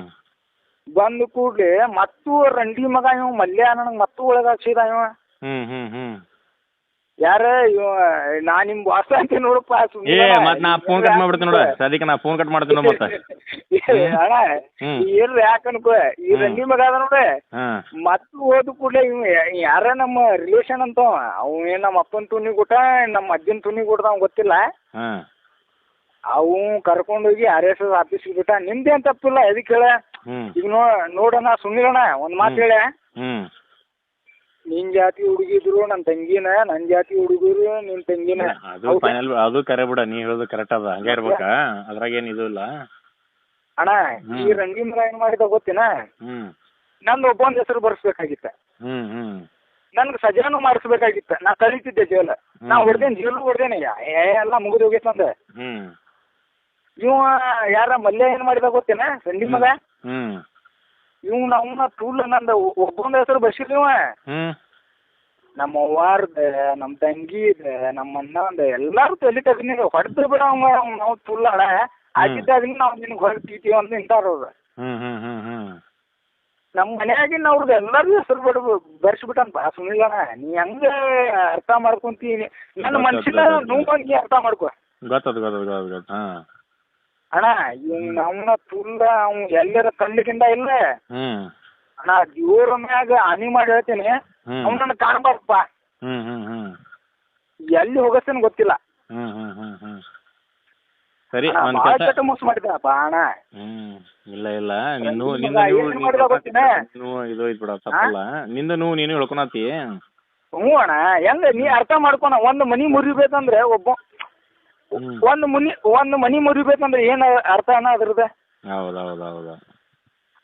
ಬಂದ ಕೂಡ್ಲೆ ಮತ್ತೂ ರಂಡಿ ಮಗ ಇವ ಮಲ್ಯ ನನಗ್ ಮತ್ತೂ ಒಳಗೆ ಹಾಕ್ಸಿದ ಇವ. ಹ್ಮ್ ಹ್ಮ್ ಹ್ಮ್. ಯಾರ ಇವ ನಾ ನಿಮ್ ವಾಸ ಅಂತ ನೋಡಪ್ಪ ಏ ಮತ್ ನಾ ಫೋನ್ ಕಟ್ ಮಾಡ್ಬಿಡ್ತೀನಿ ನೋಡ. ಸದ್ಯಕ್ಕೆ ನಾ ಫೋನ್ ಕಟ್ ಮಾಡ್ತೀನಿ ನೋಡ್ ಮತ್ತೆ. ಅಣ್ಣ ಹ್ಮ್. ಯಾಕ ಅನ್ಕೋ ಈ ಹ್ಮ್. ರಂಡಿ ಮಗ ಅದ ನೋಡ. ಹಾ. ಮತ್ತು ಹೋದ ಕೂಡಲೇ ಇವ್ ಯಾರ ನಮ್ಮ ರಿಲೇಷನ್ ಅಂತ ಅವ. ಏನ್ ನಮ್ಮ ಅಪ್ಪನ ತುನಿ ಕೊಟ್ಟ ನಮ್ಮ ಅಜ್ಜನ ತುನಿ ಕೊಡ್ದ ಅವ್ನ್ ಗೊತ್ತಿಲ್ಲ. ಹಾ. ಅವು ಕರ್ಕೊಂಡೋಗಿ ಆರ್ ಎಸ್ ಎಸ್ ಆಫೀಸಿಗೆ ಬಿಟ್ಟ. ನಿಮ್ದೇನ್ ತಪ್ಪಿಲ್ಲ ಎದಕ್ಕೆ ಹೇಳ? ಹ್ಮ್. ಈಗ ನೋ ನೋಡಣ ಸುಮ್ನಿರಣ ಒಂದ್ ಮಾತು ಹೇಳ. ಹ್ಮ್. ನಿನ್ ಜಾತಿ ಹುಡುಗಿದ್ರು ನನ್ನ ತಂಗಿನ ನನ್ ಜಾತಿ ಹುಡುಗರು ನಿನ್ ತಂಗಿನ. ಅದು? ಫೈನಲ್ ಅದು ಕರೆ ಬಿಡ ನೀ ಹೇಳೋದು ಕರೆಕ್ಟ್ ಅದ. ಹಂಗೆ ಇರ್ಬೇಕ? ಅದ್ರಾಗ ಏನ್ ಇದು ಇಲ್ಲ? ಅಣ್ಣ ಈ. ರಂಗಿ ಮಗ ಏನ್ ಮಾಡಿದ ಗೊತ್ತಿನ? ಹ್ಮ್. ನಂದು ಒಬ್ಬೊಂದ್ ಹೆಸರು ಬರ್ಸ್ಬೇಕಾಗಿತ್ತ. ನನ್ಗೆ ಸಜಾನು ಮಾಡಿಸ್ಬೇಕಾಗಿತ್ತ. ನಾ ಕಲಿತಿದ್ದೆ ಜೇಲ. ನಾ. ಹೊಡ್ದೇನ್ ಜೇಲು ಹೊಡ್ದೇನೆ ಎಲ್ಲಾ ಮುಗಿದು ಹೋಗೈತಂದ ಹ್ಮ್. ಇವ ಯಾರ ಮಲ್ಯ ಏನ್ ಮಾಡಿದ ಗೊತ್ತೇನ? ರಂಡಿ ಮಗ? ಹ್ಮ್. ಇವ್ ನಮ್ಮ ಟೂಲ್ ನಂದ ಒಬ್ಬೊಂದ್ ಹೆಸರು ಬಶೀರ್ ಇವ. ಹ್ಮ್. ನಮ್ಮ ಅವ್ವಾರ್ದ ನಮ್ಮ ತಂಗಿದ ನಮ್ಮ ಅಣ್ಣಂದ ಎಲ್ಲಾರು ತಲೆ ತಗ್ನಿ ಹೊಡೆದು ಬಿಡ ಅವ ನಾವು ಆಗಿದ್ದಾಗ ನಾವ್ ನಿನ್ ಹೊರಗೆ ತೀತೀವಿ ಅಂತ ನಿಂತಾರ ಅವ್ರ. ನಮ್ ನಮ್ಮ ಮನ್ಯಾಗಿನ ಅವ್ರದ್ದು ಎಲ್ಲಾರು ಹೆಸರು ಬಿಡ ಬಾ ಸುನಿಲಣ್ಣ ನೀ ಹೆಂಗ ಅರ್ಥ ಮಾಡ್ಕೊಂತೀನಿ. ನನ್ನ ಮನ್ಸಿನ ನೋವು ನೀ ಅರ್ಥ ಮಾಡ್ಕೋ. ಗೊತ್ತದ ಗೊತ್ತದ ಗೊತ್ತದ ಗೊತ್ತ ಹಾ. ಅಣ್ಣ ಇವ್ನ ಅವನ ತುಲ್ಲ ಅವ್ ಎಲ್ಲರ ಕಣ್ಣಿಗಿಂದ ಇಲ್ಲ. ಹ್ಮ್. ಅಣ್ಣ ದೇವ್ರ ಮ್ಯಾಗ ಹಾನಿ ಮಾಡಿ ಹೇಳ್ತೀನಿ. ಹ್ಮ್. ಕಾಣಬಾರ್ದಪ್ಪ ಕಾಣ್ಬಾರ್ದಪ್ಪ. ಹ್ಮ್ ಹ್ಮ್ ಹ್ಮ್. ಎಲ್ಲಿ ಹೋಗಸ್ತೇನೆ ಗೊತ್ತಿಲ್ಲ. ಹ್ಮ್ ಹ್ಮ್ ಹ್ಮ್ ಹ್ಮ್. ಸರಿ ಅಣ್ಣ, ಒಂದ್ ಕೆಲಸ ಕೆಟ್ಟ ಮೋಸ ಅಣ್ಣ. ಹ್ಮ್ ಇಲ್ಲ ಇಲ್ಲ. ನಿನ್ನು ಮಗ ನೀವು ಏನ್ ಮಾಡಿದ ಗೊತ್ತೇನ? ನೀವು ಇದು ಐತ್ ಬಿಡ ತಪ್ಪಲ್ಲ. ನಿಂದ ನೀವು ನೀನು ಹೇಳ್ಕೊಳತಿ ಹ್ಞೂ ಅಣ್ಣ ಹೆಂಗ ನೀ ಅರ್ಥ ಮಾಡ್ಕೊಣ ಒಂದು ಮನಿ ಮುರಿಬೇಕಂದ್ರೆ ಒಬ್ಬ ಹ್ಮ್. ಒಂದು ಮನಿ ಒಂದ್ ಮನಿ ಮುರಿಬೇಕಂದ್ರೆ ಏನ್ ಅರ್ಥ ಅಣ್ಣ ಅದ್ರದ ಹೌದ್ ಹೌದ್ ಹೌದು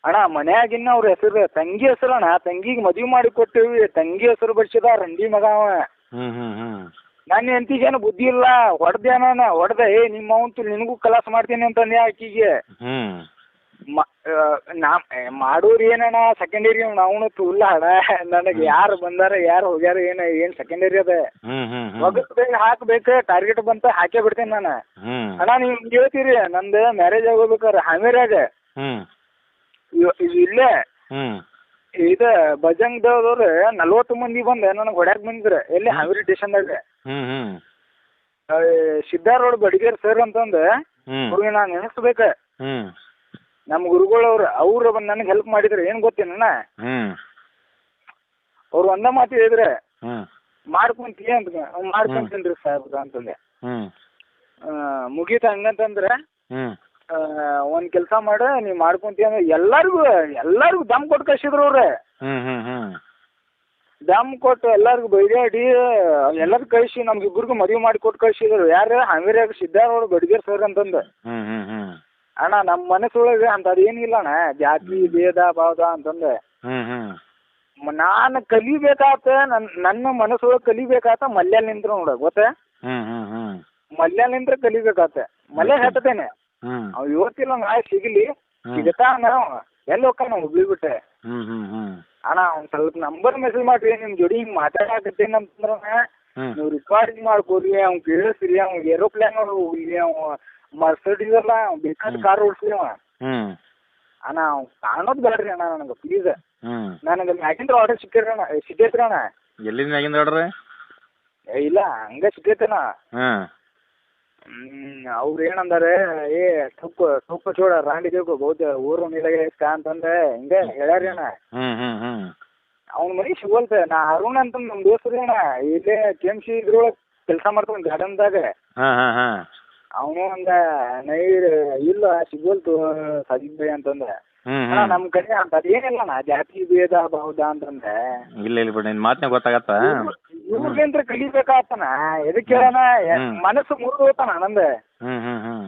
ಅಣ್ಣ ಮನ್ಯಾಗಿನ್ನ ಅವ್ರ ಹೆಸರು ತಂಗಿ ಹೆಸರು ಅಣ್ಣ. ತಂಗಿಗೆ ಮದ್ವಿ ಮಾಡಿ ಕೊಟ್ಟಿವಿ. ತಂಗಿ ಹೆಸರು ಬಡ್ಸಿದ ರಂಡಿ ಮಗ ಅವ. ಹ್ಮ್ ಹ್ಮ್ ಹ್ಮ್. ನನ್ನ ಹೆಂಡತಿಗೇನು ಬುದ್ಧಿ ಇಲ್ಲ. ಹೊಡ್ದೆ ನಾನು ಹೊಡೆದೆ ಏ ನಿಮ್ಮ ಅವಂತು ನಿನಗೂ ಕಲಾಸ ಮಾಡ್ತೀನಿ ಅಂತಂದೆ ಆಕಿಗೆ. ಹ್ಮ್. ಮ ನಾ ಏ, ಮಾಡೋರು ಏನಣ್ಣ? ಸೆಕೆಂಡರಿ ನಾವು ತುಲ್ಲ ಅಣ್ಣ ನನಗೆ ಯಾರು ಬಂದಾರ ಯಾರು ಹೋಗ್ಯಾರ ಏನು ಏನು ಸೆಕೆಂಡರಿ ಅದ? ಒಗಸ್ಬೇಕು ಹಾಕ್ಬೇಕು ಟಾರ್ಗೆಟ್ ಬಂತ ಹಾಕೇ ಬಿಡ್ತೇನೆ ನಾನು. ಅಣ್ಣ ನೀವು ಹೇಳ್ತೀರಿ ನಂದು ಮ್ಯಾರೇಜ್ ಆಗೋಬೇಕಾರೆ ಹಾವೇರಾಗ ಇಲ್ಲೇ. ಇದ ಬಜಂಗ್ ಬಜಂಗ್ದವ್ರು ನಲ್ವತ್ತು ಮಂದಿ ಬಂದ ನನಗ್ ಹೊಡ್ಯಾಕ್ ಬಂದ್ರ ಎಲ್ಲಿ ಹಾವೇರಿ ಸ್ಟೇಷನ್ದಾಗ ದಾಗ. ಹ್ಮ್ ಸಿದ್ದಾರೋಡ್ ಬಡಿಗೇರ್ ಸರ್ ಅಂತಂದ್ ಅವ್ರಿಗೆ ನಾನು ನೆನೆಸ್ಬೇಕು. ನಮ್ಮ ಗುರುಗಳವ್ರು ಅವ್ರ ಬಂದು ನನಗೆ ಹೆಲ್ಪ್ ಮಾಡಿದ್ರು ಏನು ಗೊತ್ತೇನಣ್ಣ ಹ್ಮ್. ಅವ್ರು ಒಂದ ಮಾತು ಹೇಳಿದ್ರೆ ಹ್ಮ್. ಮಾಡ್ಕೊಂತೀಯ ಅಂತ ಮಾಡ್ಕೊಂತೀನ್ರಿ ಸಾಹೇಬ್ರ? ಅಂತಂದೆ. ಹ್ಮ್. ಆ, ಮುಗೀತ ಹಂಗಂತಂದ್ರೆ ಹ್ಮ್. ಕೆಲ್ಸ ಕೆಲಸ ಮಾಡಿ ನೀ ಮಾಡ್ಕೊಂತೀಯ ಅಂದ್ರೆ ಎಲ್ಲಾರ್ಗು ಎಲ್ಲಾರ್ಗು ದಮ್ ಕೊಟ್ಟು ಕಳ್ಸಿದ್ರು ಅವ್ರೆ. ಹ್ಮ್ ಹ್ಮ್ ಹ್ಮ್. ದಮ್ ಕೊಟ್ಟು ಎಲ್ಲಾರ್ಗು ಬೈದಾಡಿ ಎಲ್ಲಾರ್ ಕಳ್ಸಿ ನಮ್ಗಿಬ್ರಿಗೂ ಮದುವೆ ಮಾಡಿ ಕೊಟ್ ಕಳ್ಸಿದ್ರು. ಹಂಗಿರ ಹಾವೇರಿಯಾಗ ಅವ್ರು ಬಡಿಗೇರ್ ಸರ್ ಅಂತಂದ್. ಹ್ಮ್ ಹ್ಮ್ ಹ್ಮ್. ಅಣ್ಣ ನಮ್ಮ ಮನಸ್ಸೊಳಗೆ ಅಂಥದ್ದು ಏನಿಲ್ಲ ಅಣ್ಣ. ಜಾತಿ ಭೇದ ಭಾವ ಅಂತಂದ ಹ್ಮ್ ಹ್ಮ್. ಮ- ನಾನು ಕಲಿಬೇಕಾತ ನನ್ನ ನನ್ನ ಮನಸ್ಸೊಳಗೆ ಕಲಿಬೇಕಾತ ಮಲ್ಯಾಲ್ ನಿಂತ್ರ ನೋಡ ಗೊತ್ತ? ಹ್ಮ್ ಹ್ಮ್ ಹ್ಮ್. ಮಲ್ಯಾಲ್ ನಿಂತ್ರ ಕಲಿಬೇಕಾತ. ಮಲ್ಯ ಹೆಟ್ಟತೇನೆ ಹ್ಮ್. ಅವ್ ಇವತ್ತಿಲ್ಲ ನಾಳೆ ಸಿಗಲಿ. ಸಿಗತಾನ ಎಲ್ಲಿ ಹೋಗ್ತಾನ ಹುಬ್ಳಿ ಬಿಟ್ಟೆ. ಹ್ಮ್ ಹ್ಮ್ ಹ್ಮ್. ಅಣ್ಣ ಒಂದ್ ಸ್ವಲ್ಪ ನಂಬರ್ ಮೆಸೇಜ್ ಮಾಡ್ರಿ ನಿಮ್ ಜೋಡಿ ಹಿಂಗ್ ಮಾತಾಡಕತ್ತೇನೆ ಅಂತಂದ್ರ ನೀವು ರಿಕಾರ್ಡಿಂಗ್ ಮಾಡ್ಕೋರಿ ಅವ್ನ್ ಕೇಳಿಸ್ರಿ ಅವ್ನ್ ಏರೋಪ್ಲೇನ್ ಹೋಗ್ಲಿ ಅವ ಮರ್ಸಡೀಸ್ ಅಲ್ಲ ಬೇಕಾದ ಕಾರ್ ಓಡಿಸ್ಲಿ ಅವ. ಅಣ್ಣ ಕಾಣೋದ್ ಬೇಡ್ರಿ ಅಣ್ಣ ನನಗೆ ಪ್ಲೀಸ್ ನನಗೆ ಮ್ಯಾಗಿಂದ್ರ ಆರ್ಡರ್ ಸಿಕ್ಕೈತ್ರಿ ಅಣ್ಣ ಸಿಕ್ಕೈತ್ರಿ ಅಣ್ಣ. ಎಲ್ಲಿಂದ ಮ್ಯಾಗಿಂದ ಆರ್ಡ್ರ ಇಲ್ಲ ಹಂಗ ಸಿಕ್ಕೈತಣ್ಣ ಅವ್ರು ಏನಂದಾರೆ ಏ ತುಪ್ಪ ತುಪ್ಪ ಚೋಡ ರಾಂಡಿ ದೇವ್ಕೊ ಬೌದ್ಧ ಊರು ನೀಲಾಗೆ ಇಷ್ಟ ಅಂತಂದ್ರೆ ಹಿಂಗೆ ಹೇಳ್ಯಾರಿ ಅಣ್ಣ. ಅವ್ನ ಮನೆ ಸಿಗೋಲ್ತ. ನಾ ಅರುಣ್ ಅಂತ ನಮ್ ದೋಸ್ತರಿ ಅಣ್ಣ ಇಲ್ಲೇ ಕೆ ಎಂ ಸಿ ಇದ್ರೊಳಗೆ ಕೆಲಸ ಮಾಡ್ತಾನೆ ಗಾರ್ಡನ್ದಾಗ. ಅವನು ಅಂದ ನೈ ಇಲ್ಲ ಸಿಗೋಲ್ತು ಸಜಿತ್ ಬೈ ಅಂತಂದ. ಅಣ್ಣ ನಮ್ ಕಡೆ ಅಂತ ಅದೇನಿಲ್ಲ ನಾ ಜಾತಿ ಭೇದ ಭಾವದ ಅಂತಂದೆ. ಇಲ್ಲ ಇಲ್ಲ ಬಿಡಿ ನಿನ್ ಮಾತನೇ ಗೊತ್ತಾಗತ್ತ? ಇವ್ರಿಂದ ಕಲಿಬೇಕಾತನ? ಎದಕ್ಕೆ ಹೇಳಣ. ಮನಸ್ಸು ಮುರಿದು ಹೋಗ್ತಾನ ನಂದ. ನಮ್ ಹ್ಮ್ ಹ್ಮ್.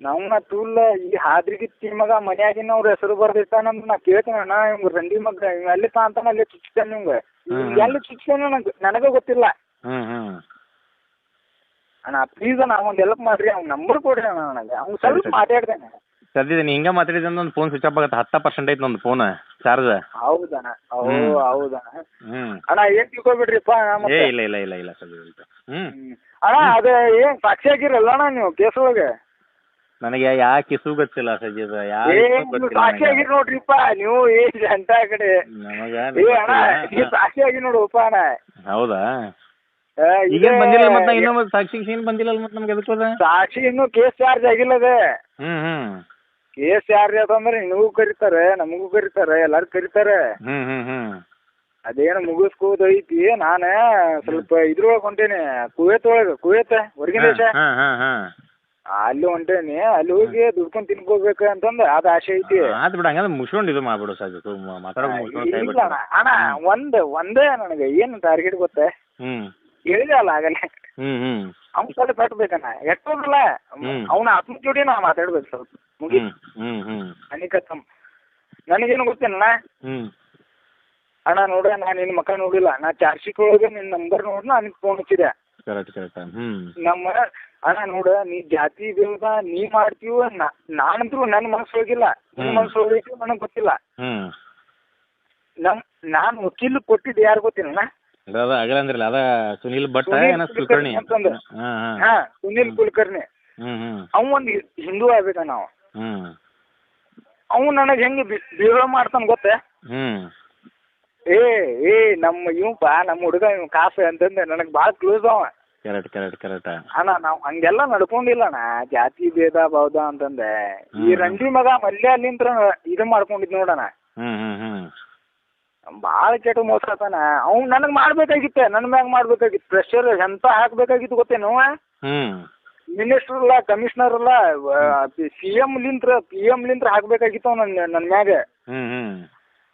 ನಮ್ನ ತೂಲ್ ಈ ಹಾದ್ರಿಗಿ ಮಗ ಮನ್ಯಾಗಿನ ಅವ್ರ ಹೆಸರು ಬರ್ದಿರ್ತಾನಂತ ನಾ ಕೇಳ್ತೀನಿ ಅಣ್ಣ ಇವ್ ರಂಡಿ ಮಗ ಅಲ್ಲಿ ತಾ ಅಂತಾನ ಅಲ್ಲಿ ಚುಚ್ತಾನ ನಿಮ್ಗೆ. ಎಲ್ಲಿ ಚುಚ್ತಾನ ನನಗ ನನಗ ಗೊತ್ತಿಲ್ಲ. ಅಣ್ಣ ಪ್ಲೀಸ್ ಅಣ್ಣ ಒಂದ್ ಹೆಲ್ಪ್ ಮಾಡ್ರಿ ಅವ್ನ ನಂಬರ್ ಕೊಡ್ರಿ ಅಣ್ಣ ನನಗೆ. ಅವ್ನು ಸ್ವಲ್ಪ. ಮಾತಾಡ್ತೇನೆ. ಸದ್ಯದ ಹಿಂಗ ಮಾತಾಡಿದ ಒಂದು ಫೋನ್ ಸ್ವಿಚ್ ಆಫ್ ಆಗತ್ತೆ. ಹತ್ತ ಪರ್ಸೆಂಟ್ ಐತಿ ನಂದು ಫೋನ್ ಚಾರ್ಜ್ ಹೌದಣ್ಣ ಓ. ಹೌದಣ್ಣ. ಹ್ಮ್. ಅಣ್ಣ ಏನ್ ತಿಳ್ಕೊಬಿಡ್ರಿಪ್ಪ ಏ ಇಲ್ಲ ಇಲ್ಲ ಇಲ್ಲ ಇಲ್ಲ ಸದ್ಯ ಹ್ಮ್. ಅಣ್ಣ ಅದೇ ಏನ್ ಸಾಕ್ಷಿ ಆಗಿರಲ್ಲ ಅಣ್ಣ ನೀವು ಕೇಸ್ ಒಳಗೆ? ನನಗೆ ಯಾವ ಕಿಸು ಗೊತ್ತಿಲ್ಲ ಗೊತ್ತಿಲ್ಲ ಸಾಕ್ಷಿ. ಆಗಿರ್ ನೋಡ್ರಿಪ್ಪ ನೀವು ಏ ಜಂಟ ಕಡೆ? ಏ ಅಣ್ಣ ಸಾಕ್ಷಿ ಆಗಿ ನೋಡು ಅಣ್ಣ. ಹೌದಾ? ಈಗೇನ್ ಇದೇ- ಬಂದಿಲ್ಲ ಮತ್ತೆ ಇನ್ನೊಂದು ಸಾಕ್ಷಿ ಏನ್ ಬಂದಿಲ್ಲ ಮತ್ತೆ ನಮ್ಗೆ ಎದಕ್ಕೆ ಹೋದ? ಸಾಕ್ಷಿ ಇನ್ನೂ ಕೇಸ್ ಚಾರ್ಜ್ ಆಗಿಲ್ಲ ಅದೇ. ಹ್ಮ್ ಹ್ಮ್. ಕೇಸ್ ಚಾರ್ಜ್ ಆದ್ರೆ ನಿನಗೂ ಕರೀತಾರೆ ನಮಗೂ ಕರೀತಾರೆ ಎಲ್ಲಾರು ಕರೀತಾರೆ. ಹ್ಮ್ ಹ್ಮ್ ಹ್ಮ್. ಅದೇನು ಮುಗಿಸ್ಕೋದೈತಿ ನಾನ ಸ್ವಲ್ಪ ಇದ್ರೊಳಗೆ ಹೊಂಟೇನಿ ಕುವೇತ್ ಒಳಗ ಕುವೇತ್ ಹೊರಗಿನ ದೇಶ. ಹಾ ಹಾ ಹಾ. ಅಲ್ಲಿ ಹೊಂಟೇನಿ ಅಲ್ಲಿ ಹೋಗಿ ದುಡ್ಕೊಂಡ್ ತಿನ್ಕೋಬೇಕು ಅಂತಂದ ಅದ ಆಸೆ ಐತಿ. ಆತ್ ಬಿಡ ಹಂಗಂದ್ರೆ ಮುಗಿಸ್ಕೊಂಡು ಇದು ಮಾಡ್ಬಿಡು ಸದ್ಯ ಮಾತಾಡೋ ಮುಗಿಸ್ಕೊಂಡು ಇಲ್ಲ ಅಣ್ಣ ಒಂದ್ ಒಂದೇ ನನಗೆ ಏನು ಟಾರ್ಗೆಟ್ ಗೊತ್ತೇ? ಹ್ಮ್. ಹೇಳಿದೆ ಅಲ್ಲ ಆಗಲೇ ಹ್ಮ್ ಹ್ಮ್. ಅವ್ನ ಕಡೆ ಕಟ್ಬೇಕಣ್ಣ ಎಷ್ಟೋದಿಲ್ಲ ಹ್ಮ್. ಅವನ ಆತ್ಮ ಜೋಡಿ ನಾ ಮಾತಾಡ್ಬೇಕು ಸ್ವಲ್ಪ. ಮುಗಿ. ಹ್ಮ್ ನನಗೇನು ಗೊತ್ತೇನಣ್ಣ? ಹ್ಮ್. ಅಣ್ಣ ನೋಡ ನಾ ನಿನ್ನ ಮಕ್ಕ ನೋಡಿಲ್ಲ. ನಾ ಚಾರ್ಜ್ ಒಳಗೆ ನಿನ್ನ ನಂಬರ್ ನೋಡಿ ನಾನು ಫೋನ್ ಹಚ್ಚಿದೆ. Correct correct hmm. ನಮ್ಮ ಅಣ್ಣ ನೋಡ ನೀ ಜಾತಿ ವಿರೋಧ ನೀ ಮಾಡ್ತೀವ ನಾನಂತೂ ನನ್ನ ಮನಸ್ಸು ಹೋಗಿಲ್ಲ ನಿನ್ನ. ಮನಸ್ಸು ಹೋಗೈತಿ ನನಗೆ ಗೊತ್ತಿಲ್ಲ. ಹ್ಮ್. ನಮ್ ನಾನು ವಕೀಲ್ ಕೊಟ್ಟಿದ್ದು ಯಾರು ಗೊತ್ತಿಲ್ಲ ಅದ ಅದ ಆಗಲ್ಲ ಅಂದ್ರಲ್ಲ ಅದ ಸುನಿಲ್ ಭಟ್ ಏನ ಕುಲಕರ್ಣಿ ಅಂತಂದು. ಹಾ ಸುನಿಲ್ ಕುಲಕರ್ಣಿ. ಹ್ಮ್ ಹ್ಮ್. ಅವ ಒಂದು ಹಿಂದೂ ಆಗ್ಬೇಕ ನಾವು. ಹ್ಮ್. ಅವ್ ನನಗೆ ಹೆಂಗೆ ಬಿಹೇವ್ ಮಾಡ್ತಾನ ಗೊತ್ತೇ? ಹ್ಮ್. ಏ ಏ ನಮ್ಮ ಇವಂಪ ನಮ್ಮ ಹುಡುಗ ಇವ್ ಕಾಫಿ ಅಂತಂದೆ ನನಗೆ ಭಾಳ ಕ್ಲೋಸ್ ಅವ. ಕರೆಕ್ಟ್ ಕರೆಕ್ಟ್ ಕರೆಕ್ಟ್ ಅಣ್ಣ ನಾವು ಹಂಗೆಲ್ಲ ನಡ್ಕೊಂಡಿಲ್ಲ ಅಣ್ಣ. ಜಾತಿ ಭೇದ ಭಾವದ ಅಂತಂದೆ. ಈ. ರಂಡಿ ಮಗ ಮಲ್ಯ ಅಲ್ಲಿಂತ್ರ ಇದು ಮಾಡ್ಕೊಂಡಿದ್ ನೋಡಣ ಹ್ಮ್ ಹ್ಮ್ ಹ್ಮ್. ಭಾಳ ಕೆಟ್ಟ ಮೋಸ ಆತಾನ ಅವ್ ನನಗೆ ಮಾಡ್ಬೇಕಾಗಿತ್ತೆ ನನ್ನ ಮ್ಯಾಗ ಮಾಡ್ಬೇಕಾಗಿತ್ತು. ಪ್ರೆಷರ್ ಎಂತ ಹಾಕ್ಬೇಕಾಗಿತ್ತು ಗೊತ್ತೇನು? ಮಿನಿಸ್ಟರ್ ಅಲ್ಲ ಕಮಿಷನರ್ ಅಲ್ಲ ಸಿ ಎಂ ಲಿಂತ್ರ ಪಿ ಎಂ ಲಿಂತ್ರ ಹಾಕ್ಬೇಕಾಗಿತ್ತು ನನ್ ನನ್ನ ನನ್ನ ಮ್ಯಾಗ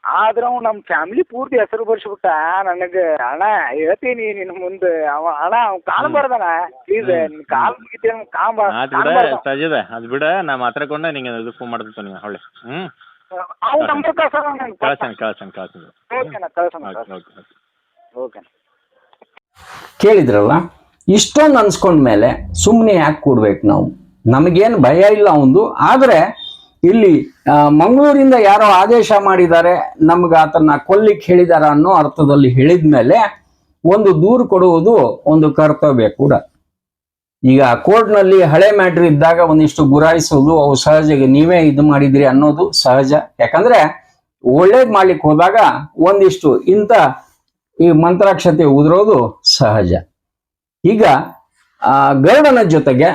ಆದ್ರ ಅವ್ ನಮ್ ನಮ್ಮ ಫ್ಯಾಮಿಲಿ ಪೂರ್ತಿ ಹೆಸರು ಬರ್ಸ್ಬಿಟ್ಟ. ನನಗೆ ಅಣ್ಣ ಹೇಳ್ತೀನಿ ನಿನ್ನ ಮುಂದೆ. ಅವ ಅಣ್ಣ ಅವ್ನು ಕಾಣಬಾರ್ದಣ್ಣ ಪ್ಲೀಸ್. ನಿನ್ ಕಾಲ್ ಮುಗಿತೇನೆ ಕಾಣ್ಬಾರ್ದು ಸಜ್ಜದ ಅದ್ ಬಿಡ ನಾ ಮಾತಾಡ್ಕೊಂಡ ನಿಂಗೆ ಫೋನ್ ಮಾಡ್ತೀನಿ ಹೊಳ್ಳಿ ಹ್ಮ್. ಅವ್ನು ನಂಬರ್ ಕಳ್ಸೋಣ ಕಳ್ಸೋಣ ಕಳ್ಸೋಣ ಓಕೆನಾ ಕಳ್ಸೋಣ ಓಕೆ ಕೇಳಿದ್ರಲ್ಲ ಇಷ್ಟೊಂದು ಅನ್ಸ್ಕೊಂಡ್ಮೇಲೆ ಸುಮ್ಮನೆ ಯಾಕೆ ಕೂಡ್ಬೇಕು ನಾವು? ನಮಗೇನು ಭಯ ಇಲ್ಲ ಅವಂದು ಆದರೆ ಇಲ್ಲಿ ಆ, ಮಂಗಳೂರಿಂದ ಯಾರೋ ಆದೇಶ ಮಾಡಿದ್ದಾರೆ ನಮ್ಗೆ ಆತನ ಕೊಲ್ಲಿಕ್ಕೆ ಹೇಳಿದಾರ ಅನ್ನೋ ಅರ್ಥದಲ್ಲಿ ಹೇಳಿದ ಮೇಲೆ ಒಂದು ದೂರು ಕೊಡುವುದು ಒಂದು ಕರ್ತವ್ಯ ಕೂಡ. ಈಗ ಕೋರ್ಟ್ನಲ್ಲಿ ಹಳೆ ಮ್ಯಾಟ್ರ್ ಇದ್ದಾಗ ಒಂದಿಷ್ಟು ಗುರಾಯಿಸೋದು ಅವು ಸಹಜ ನೀವೇ ಇದು ಮಾಡಿದ್ರಿ ಅನ್ನೋದು ಸಹಜ. ಯಾಕಂದ್ರೆ ಒಳ್ಳೇದ್ ಮಾಡ್ಲಿಕ್ಕೆ ಹೋದಾಗ ಒಂದಿಷ್ಟು ಇಂಥ ಈ ಮಂತ್ರಾಕ್ಷತೆ ಉದುರೋದು ಸಹಜ. ಈಗ ಆ ಗರುಡನ ಜೊತೆಗೆ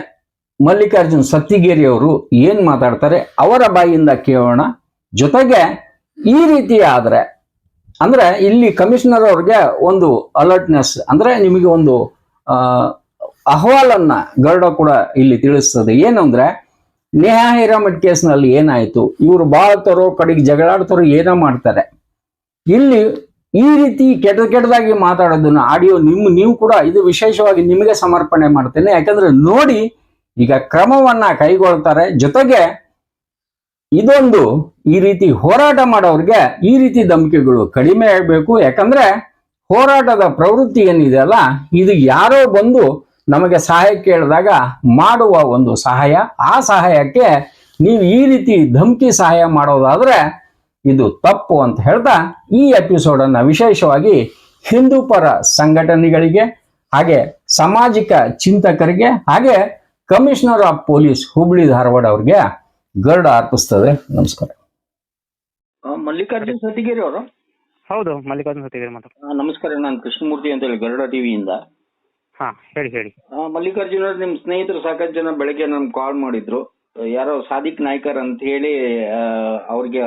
ಮಲ್ಲಿಕಾರ್ಜುನ್ ಸತ್ತಿಗೇರಿ ಅವರು ಏನ್ ಮಾತಾಡ್ತಾರೆ ಅವರ ಬಾಯಿಯಿಂದ ಕೇಳೋಣ. ಜೊತೆಗೆ ಈ ರೀತಿ ಆದ್ರೆ, ಅಂದ್ರೆ ಇಲ್ಲಿ ಕಮಿಷನರ್ ಅವ್ರಿಗೆ ಒಂದು ಅಲರ್ಟ್ನೆಸ್ ಅಂದ್ರೆ ನಿಮಗೆ ಒಂದು ಅಹವಾಲನ್ನ ಗರುಡ ಕೂಡ ಇಲ್ಲಿ ತಿಳಿಸ್ತದೆ. ಏನು ಅಂದ್ರೆ ನೇಹಾ ಕೇಸ್ ಕೇಸ್ನಲ್ಲಿ ಏನಾಯ್ತು? ಇವರು ಬಾಳ್ತಾರೋ, ಕಡೆಗೆ ಜಗಳಾಡ್ತಾರೋ ಏನೋ ಮಾಡ್ತಾರೆ. ಇಲ್ಲಿ ಈ ರೀತಿ ಕೆಟ್ಟ ಕೆಟ್ಟದಾಗಿ ಮಾತಾಡೋದನ್ನ ಆಡಿಯೋ ನಿಮ್ ನೀವು ಕೂಡ ಇದು ವಿಶೇಷವಾಗಿ ನಿಮಗೆ ಸಮರ್ಪಣೆ ಮಾಡ್ತೇನೆ. ಯಾಕಂದ್ರೆ ನೋಡಿ, ಈಗ ಕ್ರಮವನ್ನ ಕೈಗೊಳ್ತಾರೆ. ಜೊತೆಗೆ ಇದೊಂದು ಈ ರೀತಿ ಹೋರಾಟ ಮಾಡೋರಿಗೆ ಈ ರೀತಿ ಧಮಕಿಗಳು ಕಡಿಮೆ ಆಗಬೇಕು. ಯಾಕಂದ್ರೆ, ಹೋರಾಟದ ಪ್ರವೃತ್ತಿ ಏನಿದೆ ಅಲ್ಲ, ಇದು ಯಾರೋ ಬಂದು ನಮಗೆ ಸಹಾಯ ಕೇಳಿದಾಗ ಮಾಡುವ ಒಂದು ಸಹಾಯ ಆ ಸಹಾಯಕ್ಕೆ ನೀವು ಈ ರೀತಿ ಧಮಕಿ ಸಹಾಯ ಮಾಡೋದಾದ್ರೆ ಇದು ತಪ್ಪು ಅಂತ ಹೇಳ್ತಾ ಈ ಎಪಿಸೋಡ್ ಅನ್ನ ವಿಶೇಷವಾಗಿ ಹಿಂದೂ ಪರ ಸಂಘಟನೆಗಳಿಗೆ ಹಾಗೆ ಸಾಮಾಜಿಕ ಚಿಂತಕರಿಗೆ ಹಾಗೆ commissioner of police Hubli Dharwad ಅವ್ರಿಗೆ ಗರುಡ ಅರ್ಪಿಸ್ತದೆ. ನಮಸ್ಕಾರ. ಮಲ್ಲಿಕಾರ್ಜುನ್ ಸತಿಗೇರಿ ಅವರು? ಹೌದು ಮಲ್ಲಿಕಾರ್ಜುನ್ ಸತಿಗೇರಿ ಮಾತಾಡ್ತಾರೆ ನಮಸ್ಕಾರ ನಾನು ಕೃಷ್ಣಮೂರ್ತಿ ಅಂತ ಹೇಳಿ ಗರುಡ ಟಿವಿಯಿಂದ. ಹಾ ಹೇಳಿ ಹೇಳಿ. ಮಲ್ಲಿಕಾರ್ಜುನ್ ಅವ್ರು ನಿಮ್ ಸ್ನೇಹಿತರು ಸಾಕಷ್ಟು ಜನ ಬೆಳಗ್ಗೆ ನಮ್ಗೆ ಕಾಲ್ ಮಾಡಿದ್ರು. ಯಾರೋ ಸಾದಿಕ್ ನಾಯ್ಕರ್ ಅಂತ ಹೇಳಿ ಅವ್ರಿಗೆ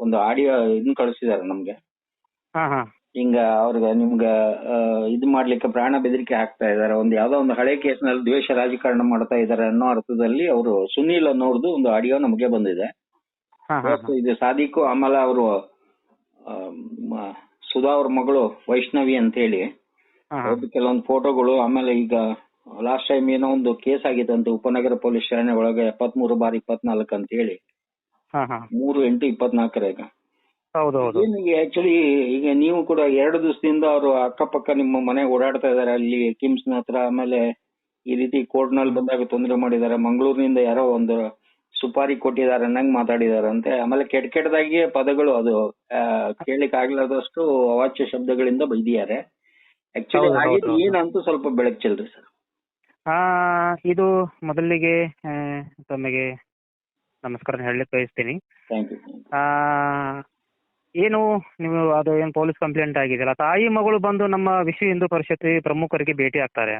ಒಂದು ಆಡಿಯೋ ಇದನ್ನ ಕಳಿಸಿದಾರೆ ನಮ್ಗೆ. ಹಾ ಹಾ. ಹಿಂಗ ಅವ್ರಿಗೆ ನಿಮ್ಗ ಇದು ಮಾಡ್ಲಿಕ್ಕೆ ಪ್ರಾಣ ಬೆದರಿಕೆ ಹಾಕ್ತಾ ಇದಾರೆ. ಒಂದು ಯಾವ್ದೋ ಒಂದು ಹಳೆ ಕೇಸ್ನಲ್ಲಿ ದ್ವೇಷ ರಾಜಕಾರಣ ಮಾಡ್ತಾ ಇದಾರೆ ಅನ್ನೋ ಅರ್ಥದಲ್ಲಿ ಅವರು ಸುನೀಲ್ ಅನ್ನೋರ್ದು ಒಂದು ಆಡಿಯೋ ನಮಗೆ ಬಂದಿದೆ. ಇದು ಸಾದಿಕು ಆಮೇಲೆ ಅವರು ಸುಧಾ ಅವ್ರ ಮಗಳು ವೈಷ್ಣವಿ ಅಂತ ಹೇಳಿ. ಕೆಲವೊಂದು ಫೋಟೋಗಳು ಆಮೇಲೆ ಈಗ ಲಾಸ್ಟ್ ಟೈಮ್ ಏನೋ ಒಂದು ಕೇಸ್ ಆಗಿತ್ತಂತೆ ಉಪನಗರ ಪೊಲೀಸ್ ಠಾಣೆ ಒಳಗೆ ಎಪ್ಪತ್ಮೂರು ಬಾರ್ ಇಪ್ಪತ್ನಾಲ್ಕು ಅಂತ ಹೇಳಿ. ಮೂರು ಎಂಟು ಇಪ್ಪತ್ನಾಲ್ಕರಾಗ ಆಕ್ಚುಲಿ ಈಗ ನೀವು ಕೂಡ ಎರಡು ದಿವಸದಿಂದ ಅವರು ಅಕ್ಕಪಕ್ಕ ನಿಮ್ಮ ಮನೆ ಓಡಾಡ್ತಾ ಇದಾರೆ ಅಲ್ಲಿ ಕಿಮ್ಸ್ನ ಹತ್ರ ಆಮೇಲೆ ಈ ರೀತಿ ಕೋರ್ಟ್ನಲ್ಲಿ ಬಂದಾಗ ತೊಂದರೆ ಮಾಡಿದ್ದಾರೆ. ಮಂಗಳೂರಿನಿಂದ ಯಾರೋ ಒಂದು ಸುಪಾರಿ ಕೊಟ್ಟಿದ್ದಾರೆ ಅನ್ನಂಗ್ ಮಾತಾಡಿದಾರಂತೆ ಆಮೇಲೆ ಕೆಟ್ಟ ಕೆಟ್ಟದಾಗಿ ಪದಗಳು ಅದು ಕೇಳಿಕ್ ಆಗ್ಲಾರ್ದಷ್ಟು ಅವಾಚ್ಯ ಶಬ್ದಗಳಿಂದ ಬೈದಿದ್ದಾರೆ. ಆಕ್ಚುಲಿ ಆಗಿದ್ದು. ಏನಂತೂ ಸ್ವಲ್ಪ ಬೆಳಕು ಚೆಲ್ರಿ ಸರ್. ಆ ಇದು ಮೊದಲಿಗೆ ತಮಗೆ ನಮಸ್ಕಾರ ಹೇಳಲಿಕ್ಕೆ ಬಯಸ್ತೀನಿ. ಏನು ನೀವು ಅದು ಏನು ಪೊಲೀಸ್ ಕಂಪ್ಲೇಂಟ್ ಆಗಿದೆಯಲ್ಲ ತಾಯಿ ಮಗಳು ಬಂದು ನಮ್ಮ ವಿಶ್ವ ಹಿಂದೂ ಪರಿಷತ್ ಪ್ರಮುಖರಿಗೆ ಭೇಟಿ ಆಗ್ತಾರೆ.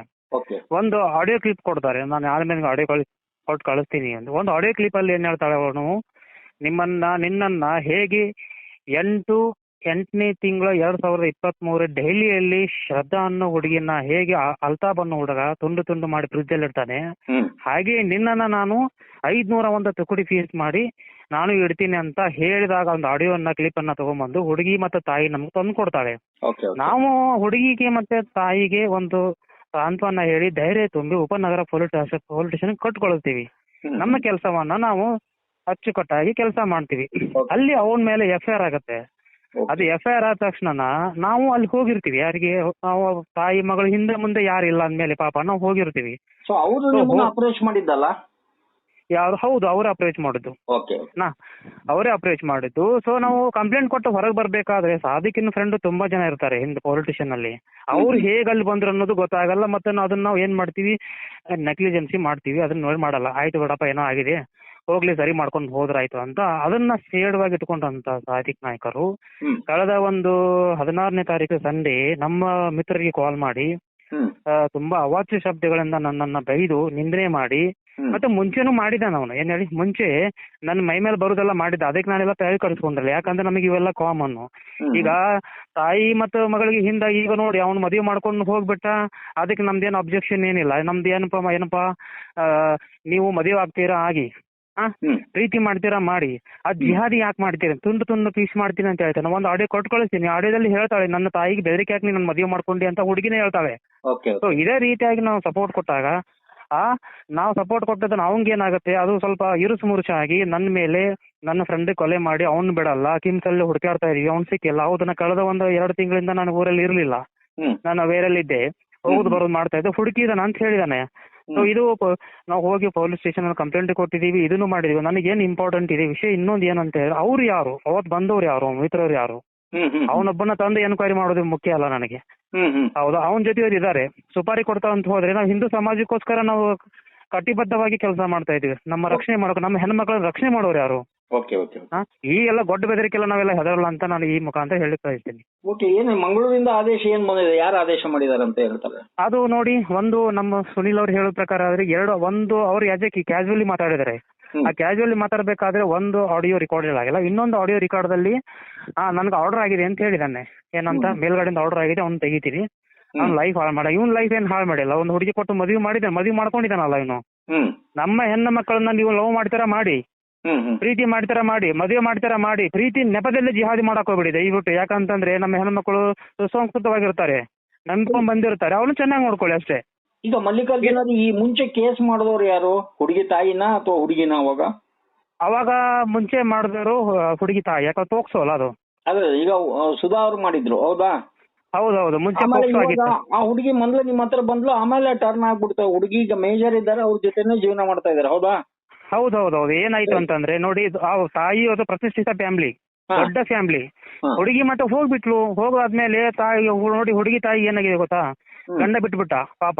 ಒಂದು ಆಡಿಯೋ ಕ್ಲಿಪ್ ಕೊಡ್ತಾರೆ. ನಾನು ಆಮೇಲೆ ಆಡಿಯೋ ಕಳಿಸ್ ಕೊಟ್ಟು ಕಳಿಸ್ತೀನಿ. ಅಂತ ಒಂದು ಆಡಿಯೋ ಕ್ಲಿಪ್ ಅಲ್ಲಿ ಏನ್ ಹೇಳ್ತಾಳೆ ಅವನು ನಿಮ್ಮನ್ನ ನಿನ್ನನ್ನ ಹೇಗೆ ಎಂಟು ಎಂಟನೇ ತಿಂಗಳ ಎರಡ್ ಸಾವಿರದ ಇಪ್ಪತ್ತ್ ಮೂರು ದೆಹಲಿಯಲ್ಲಿ ಶ್ರದ್ಧಾ ಅನ್ನೋ ಹುಡುಗಿನ ಹೇಗೆ ಅಲ್ತಾ ಅಲ್ತಾಬ್ ಅನ್ನೋ ಹುಡುಗ ತುಂಡು ತುಂಡು ಮಾಡಿ ಫ್ರಿಜ್ ಅಲ್ಲಿ ಇಡ್ತಾನೆ ಹಾಗೆ ನಿನ್ನನ್ನ ನಾನು ಐದ್ನೂರ ಒಂದು ತುಕುಡಿ ಫೀಸ್ ಮಾಡಿ ನಾನು ಇಡ್ತೀನಿ ಅಂತ ಹೇಳಿದಾಗ ಒಂದು ಆಡಿಯೋನ ಕ್ಲಿಪ್ ಅನ್ನ ತಗೊಂಡ್ಬಂದು ಹುಡುಗಿ ಮತ್ತೆ ತಾಯಿ ನಮ್ಗೆ ತಂದು ಕೊಡ್ತಾಳೆ. ನಾವು ಹುಡುಗಿಗೆ ಮತ್ತೆ ತಾಯಿಗೆ ಒಂದು ಸಾಂತ್ವನ ಹೇಳಿ ಧೈರ್ಯ ತುಂಬಿ ಉಪನಗರ ಪೊಲೀಸ್ ಪೊಲೀಸ್ ಸ್ಟೇಷನ್ ಕಟ್ಕೊಳ್ತೀವಿ. ನಮ್ಮ ಕೆಲಸವನ್ನ ನಾವು ಅಚ್ಚುಕಟ್ಟಾಗಿ ಕೆಲಸ ಮಾಡ್ತೀವಿ. ಅಲ್ಲಿ ಅವನ ಮೇಲೆ ಎಫ್ ಐ ಆರ್ ಆಗತ್ತೆ. ಅದು ಎಫ್ ಐ ಆರ್ ಆದ ತಕ್ಷಣ ನಾವು ಅಲ್ಲಿ ಹೋಗಿರ್ತೀವಿ. ಯಾರಿಗೆ ನಾವು ತಾಯಿ ಮಗಳು ಹಿಂದೆ ಮುಂದೆ ಯಾರಿಲ್ಲ ಅಂದ್ಮೇಲೆ ಪಾಪ ನಾವು ಹೋಗಿರ್ತೀವಿ. ಸೊ ಅವರು ಅಪ್ರೋಚ್ ಮಾಡಿದ್ದಲ್ಲ? ಯಾರು ಹೌದು ಅವರೇ ಅಪ್ರೋಚ್ ಮಾಡಿದ್ದು ನಾ ಅವರೇ ಅಪ್ರೋಚ್ ಮಾಡಿದ್ದು ಸೊ ನಾವು ಕಂಪ್ಲೇಂಟ್ ಕೊಟ್ಟು ಹೊರಗೆ ಬರ್ಬೇಕಾದ್ರೆ ಸಾದಿಕಿನ ಫ್ರೆಂಡ್ ತುಂಬಾ ಜನ ಇರ್ತಾರೆ ಹಿಂದೆ ಪೊಲಿಟಿಷಿಯನ್ ಅಲ್ಲಿ. ಅವ್ರು ಹೇಗೆ ಅಲ್ಲಿ ಬಂದ್ರು ಅನ್ನೋದು ಗೊತ್ತಾಗಲ್ಲ ಮತ್ತೆ ಅದನ್ನ ನಾವು ಏನ್ ಮಾಡ್ತೀವಿ? ನೆಗ್ಲಿಜೆನ್ಸಿ ಮಾಡ್ತೀವಿ. ಅದನ್ನ ನೋಡಿ ಮಾಡಲ್ಲ. ಆಯ್ತು ಬಿಡಪ್ಪ ಏನೋ ಆಗಿದೆ. ಹೋಗ್ಲಿ ಸರಿ ಮಾಡ್ಕೊಂಡು ಹೋದ್ರಾಯ್ತು ಅಂತ ಅದನ್ನ ಸೇಡವಾಗಿ ಇಟ್ಕೊಂಡಂತ ಸಾಹಿತಿಕ್ ನಾಯಕರು. ಕಳೆದ ಒಂದು ಹದಿನಾರನೇ ತಾರೀಕು ಸಂಡೇ ನಮ್ಮ ಮಿತ್ರರಿಗೆ ಕಾಲ್ ಮಾಡಿ ತುಂಬಾ ಅವಾಚ್ಯ ಶಬ್ದಗಳಿಂದ ನನ್ನನ್ನ ಬೈದು ನಿಂದನೆ ಮಾಡಿ ಮತ್ತೆ ಮುಂಚೆನೂ ಮಾಡಿದ್ದಾನ ಅವನು. ಏನ್ ಹೇಳಿ? ಮುಂಚೆ ನನ್ನ ಮೈ ಮೇಲೆ ಬರುದೆಲ್ಲ ಮಾಡಿದ್ದ. ಅದಕ್ಕೆ ನಾನೆಲ್ಲ ತಯಾರಿ ಕಳಿಸ್ಕೊಂಡಲ್ಲ ಯಾಕಂದ್ರೆ ನಮಗೆ ಇವೆಲ್ಲ ಕಾಮನ್ ಈಗ ತಾಯಿ ಮತ್ತು ಮಗಳಿಗೆ ಹಿಂದ ಈಗ ನೋಡಿ ಅವ್ನು ಮದುವೆ ಮಾಡ್ಕೊಂಡು ಹೋಗ್ಬಿಟ್ಟ ಅದಕ್ಕೆ ನಮ್ದೇನು ಅಬ್ಜೆಕ್ಷನ್ ಏನಿಲ್ಲ. ನಮ್ದು ಏನಪ್ಪ ಏನಪ್ಪಾ ನೀವು ಮದುವೆ ಆಗ್ತೀರಾ? ಆಗಿ. ಪ್ರೀತಿ ಮಾಡ್ತೀರಾ? ಮಾಡಿ. ಆ ಜಿಹಾದಿ ಯಾಕೆ ಮಾಡ್ತೀರಿ? ತುಂಡು ತುಂಡು ಪೀಸ್ ಮಾಡ್ತೀನಿ ಅಂತ ಹೇಳ್ತಾನೆ. ಒಂದು ಆಡಿಯೋ ಕೊಟ್ಟು ಕಳಿಸ್ತೀನಿ ಆಡಿಯೋದಲ್ಲಿ ಹೇಳ್ತಾಳೆ ನನ್ನ ತಾಯಿಗೆ ಬೆದರಿಕೆ ಹಾಕಿ ನನ್ನ ಮದುವೆ ಮಾಡ್ಕೊಂಡಿ ಅಂತ ಹುಡುಗಿನೇ ಹೇಳ್ತಾಳೆ. ಸೊ ಇದೇ ರೀತಿಯಾಗಿ ನಾವು ಸಪೋರ್ಟ್ ಕೊಟ್ಟಾಗ ಆ ನಾವು ಸಪೋರ್ಟ್ ಕೊಟ್ಟದನ್ನ ಅವಂಗ ಏನಾಗುತ್ತೆ? ಅದು ಸ್ವಲ್ಪ ಇರುಸು ಮುರುಸು ಆಗಿ ನನ್ನ ಮೇಲೆ ನನ್ನ ಫ್ರೆಂಡ್ ಕೊಲೆ ಮಾಡಿ ಅವ್ನ್ ಬಿಡಲ್ಲ ಕಿಮ್ಸ್ ಅಲ್ಲಿ ಹುಡುಕಾಡ್ತಾ ಇದೀವಿ ಅವ್ನ್ ಸಿಕ್ಕಿಲ್ಲ. ಹೌದನ್ನ ಕಳೆದ ಒಂದು ಎರಡು ತಿಂಗಳಿಂದ ನಾನು ಊರಲ್ಲಿ ಇರ್ಲಿಲ್ಲ. ನಾನು ಬೇರೆಲ್ಲಿದ್ದೆ ಹೋಗುದು ಬರೋದು ಮಾಡ್ತಾ ಇದ್ದೆ. ಹುಡುಕಿದಾನ ಅಂತ ಹೇಳಿದಾನೆ. ಸೊ ಇದು ನಾವು ಹೋಗಿ ಪೊಲೀಸ್ ಸ್ಟೇಷನ್ ಅಲ್ಲಿ ಕಂಪ್ಲೇಂಟ್ ಕೊಟ್ಟಿದೀವಿ ಇದನ್ನು ಮಾಡಿದೀವಿ ನನಗೆ ಏನ್ ಇಂಪಾರ್ಟೆಂಟ್ ಇದೆ ವಿಷಯ ಇನ್ನೊಂದು ಏನಂತ ಹೇಳಿದ್ರೆ ಅವ್ರು ಯಾರು? ಅವತ್ ಬಂದವ್ರು ಯಾರು? ಮಿತ್ರರು ಯಾರು? ಅವನೊಬ್ಬನ ತಂದು ಎನ್ಕ್ವೈರಿ ಮಾಡೋದು ಮುಖ್ಯ ಅಲ್ಲ ನನಗೆ. ಹೌದಾ? ಅವನ ಜೊತೆಯವ್ರು ಇದ್ದಾರೆ. ಸುಪಾರಿ ಕೊಡ್ತಾ ಅಂತ ಹೋದ್ರೆ ನಾವು ಹಿಂದೂ ಸಮಾಜಕ್ಕೋಸ್ಕರ ನಾವು ಕಟಿಬದ್ಧವಾಗಿ ಕೆಲಸ ಮಾಡ್ತಾ ಇದೀವಿ ನಮ್ಮ ರಕ್ಷಣೆ ಮಾಡೋಕೆ ನಮ್ಮ ಹೆಣ್ಮಕ್ಳನ್ನ ರಕ್ಷಣೆ ಮಾಡೋರು ಯಾರು? ಓಕೆ ಓಕೆ ಹಾ ಈ ಎಲ್ಲ ಬೆದರಿಕೆಲ್ಲ ನಾವೆಲ್ಲ ಹೆದರಲ್ಲ ಅಂತ ನಾನು ಈ ಮುಖಾಂತರ ಹೇಳಿ ಕಳಿಸ್ತೀನಿ ಓಕೆ ಏನು ಮಂಗಳೂರಿಂದ ಆದೇಶ ಏನ್ ಬಂದಿದೆ? ಯಾರು ಆದೇಶ ಮಾಡಿದಾರೆ ಅಂತ ಹೇಳ್ತಾರೆ? ಅದು ನೋಡಿ ಒಂದು ನಮ್ಮ ಸುನಿಲ್ ಅವ್ರು ಹೇಳೋ ಪ್ರಕಾರ ಆದ್ರೆ ಎರಡು ಒಂದು ಅವ್ರು ಯಾಜಕಿ ಕ್ಯಾಶುವಲಿ ಮಾತಾಡಿದ್ದಾರೆ. ಆ ಕ್ಯಾಶುವಲಿ ಮಾತಾಡಬೇಕಾದ್ರೆ ಒಂದು ಆಡಿಯೋ ರೆಕಾರ್ಡ್ ಆಗಿಲ್ಲ ಇನ್ನೊಂದು ಆಡಿಯೋ ರೆಕಾರ್ಡ್ ದಲ್ಲಿ ಆ ನನ್ಗೆ ಆರ್ಡರ್ ಆಗಿದೆ ಅಂತ ಹೇಳಿದಾನೆ. ಏನಂತ? ಮೇಲ್ಗಡೆಯಿಂದ ಆರ್ಡರ್ ಆಗಿದೆ ಅವ್ನು ತೆಗಿತೀನಿ. ಅವ್ನ ಲೈಫ್ ಹಾಳು ಮಾಡ ಇವ್ನ ಲೈಫ್ ಏನ್ ಹಾಳು ಮಾಡಿಲ್ಲ. ಒಂದು ಹುಡುಗಿ ಕೊಟ್ಟು ಮದುವೆ ಮಾಡಿದ್ದಾನೆ. ಮದುವೆ ಮಾಡ್ಕೊಂಡಿದ್ದಾನಲ್ಲ ಇವನು. ನಮ್ಮ ಹೆಣ್ಣು ಮಕ್ಕಳನ್ನ ನೀವು ಲವ್ ಮಾಡ್ತೀರಾ ಮಾಡಿ. ಪ್ರೀತಿ ಮಾಡ್ತಾರ ಮಾಡಿ ಮದುವೆ ಮಾಡ್ತಾರ ಮಾಡಿ ಪ್ರೀತಿ ನೆಪದಲ್ಲಿ ಜಿಹಾದಿ ಮಾಡಕ್ ಹೋಗ್ಬಿಡಿ ದಯವಿಟ್ಟು ಯಾಕಂತಂದ್ರೆ ನಮ್ಮ ಹೆಣ್ಮಕ್ಳು ಸುಸಂಸ್ಕೃತವಾಗಿರ್ತಾರೆ ನಂಬ್ಕೊಂಡ್ ಬಂದಿರ್ತಾರೆ. ಅವ್ರನ್ನ ಚೆನ್ನಾಗಿ ನೋಡ್ಕೊಳ್ಳಿ ಅಷ್ಟೇ. ಈಗ ಮಲ್ಲಿಕಾರ್ಜುನ ಈ ಮುಂಚೆ ಕೇಸ್ ಮಾಡಿದವ್ರು ಯಾರು? ಹುಡುಗಿ ತಾಯಿನ ಅಥವಾ ಹುಡುಗಿನ ಅವಾಗ? ಅವಾಗ ಮುಂಚೆ ಮಾಡಿದವರು ಹುಡುಗಿ ತಾಯಿ ಯಾಕಂದ್ರೆ ತೋಕ್ಸೋಲ್ಲ ಅದು. ಅದೇ ಈಗ ಸುಧಾ ಅವ್ರು ಮಾಡಿದ್ರು ಹೌದಾ? ಹೌದೌದು ಮುಂಚೆ ಆ ಹುಡುಗಿ ಮೊದ್ಲು ನಿಮ್ಮ ಹತ್ರ ಬಂದ್ಲು ಆಮೇಲೆ ಟರ್ನ್ ಆಗ್ಬಿಡ್ತಾವ ಹುಡುಗಿ ಈಗ ಮೇಜರ್ ಇದ್ದಾರೆ ಅವ್ರ ಜೊತೆನೆ ಜೀವನ ಮಾಡ್ತಾ ಇದಾರೆ ಹೌದಾ? ಹೌದೌದೌದು ಏನಾಯ್ತು ಅಂತಂದ್ರೆ ನೋಡಿ ಇದು ಆ ತಾಯಿ ಅದು ಪ್ರತಿಷ್ಠಿತ ಫ್ಯಾಮಿಲಿ ಹಾ. ದೊಡ್ಡ ಫ್ಯಾಮಿಲಿ ಹಾ. ಹುಡುಗಿ ಮಟ್ಟ ಹೋಗ್ಬಿಟ್ಲು. ಹೋಗಾದ್ಮೇಲೆ ತಾಯಿ ಹು- ನೋಡಿ ಹುಡುಗಿ ತಾಯಿ ಏನಾಗಿದೆ ಗೊತ್ತಾ? ಹ್ಮ್. ಗಂಡ ಬಿಟ್ಬಿಟ್ಟ ಪಾಪ.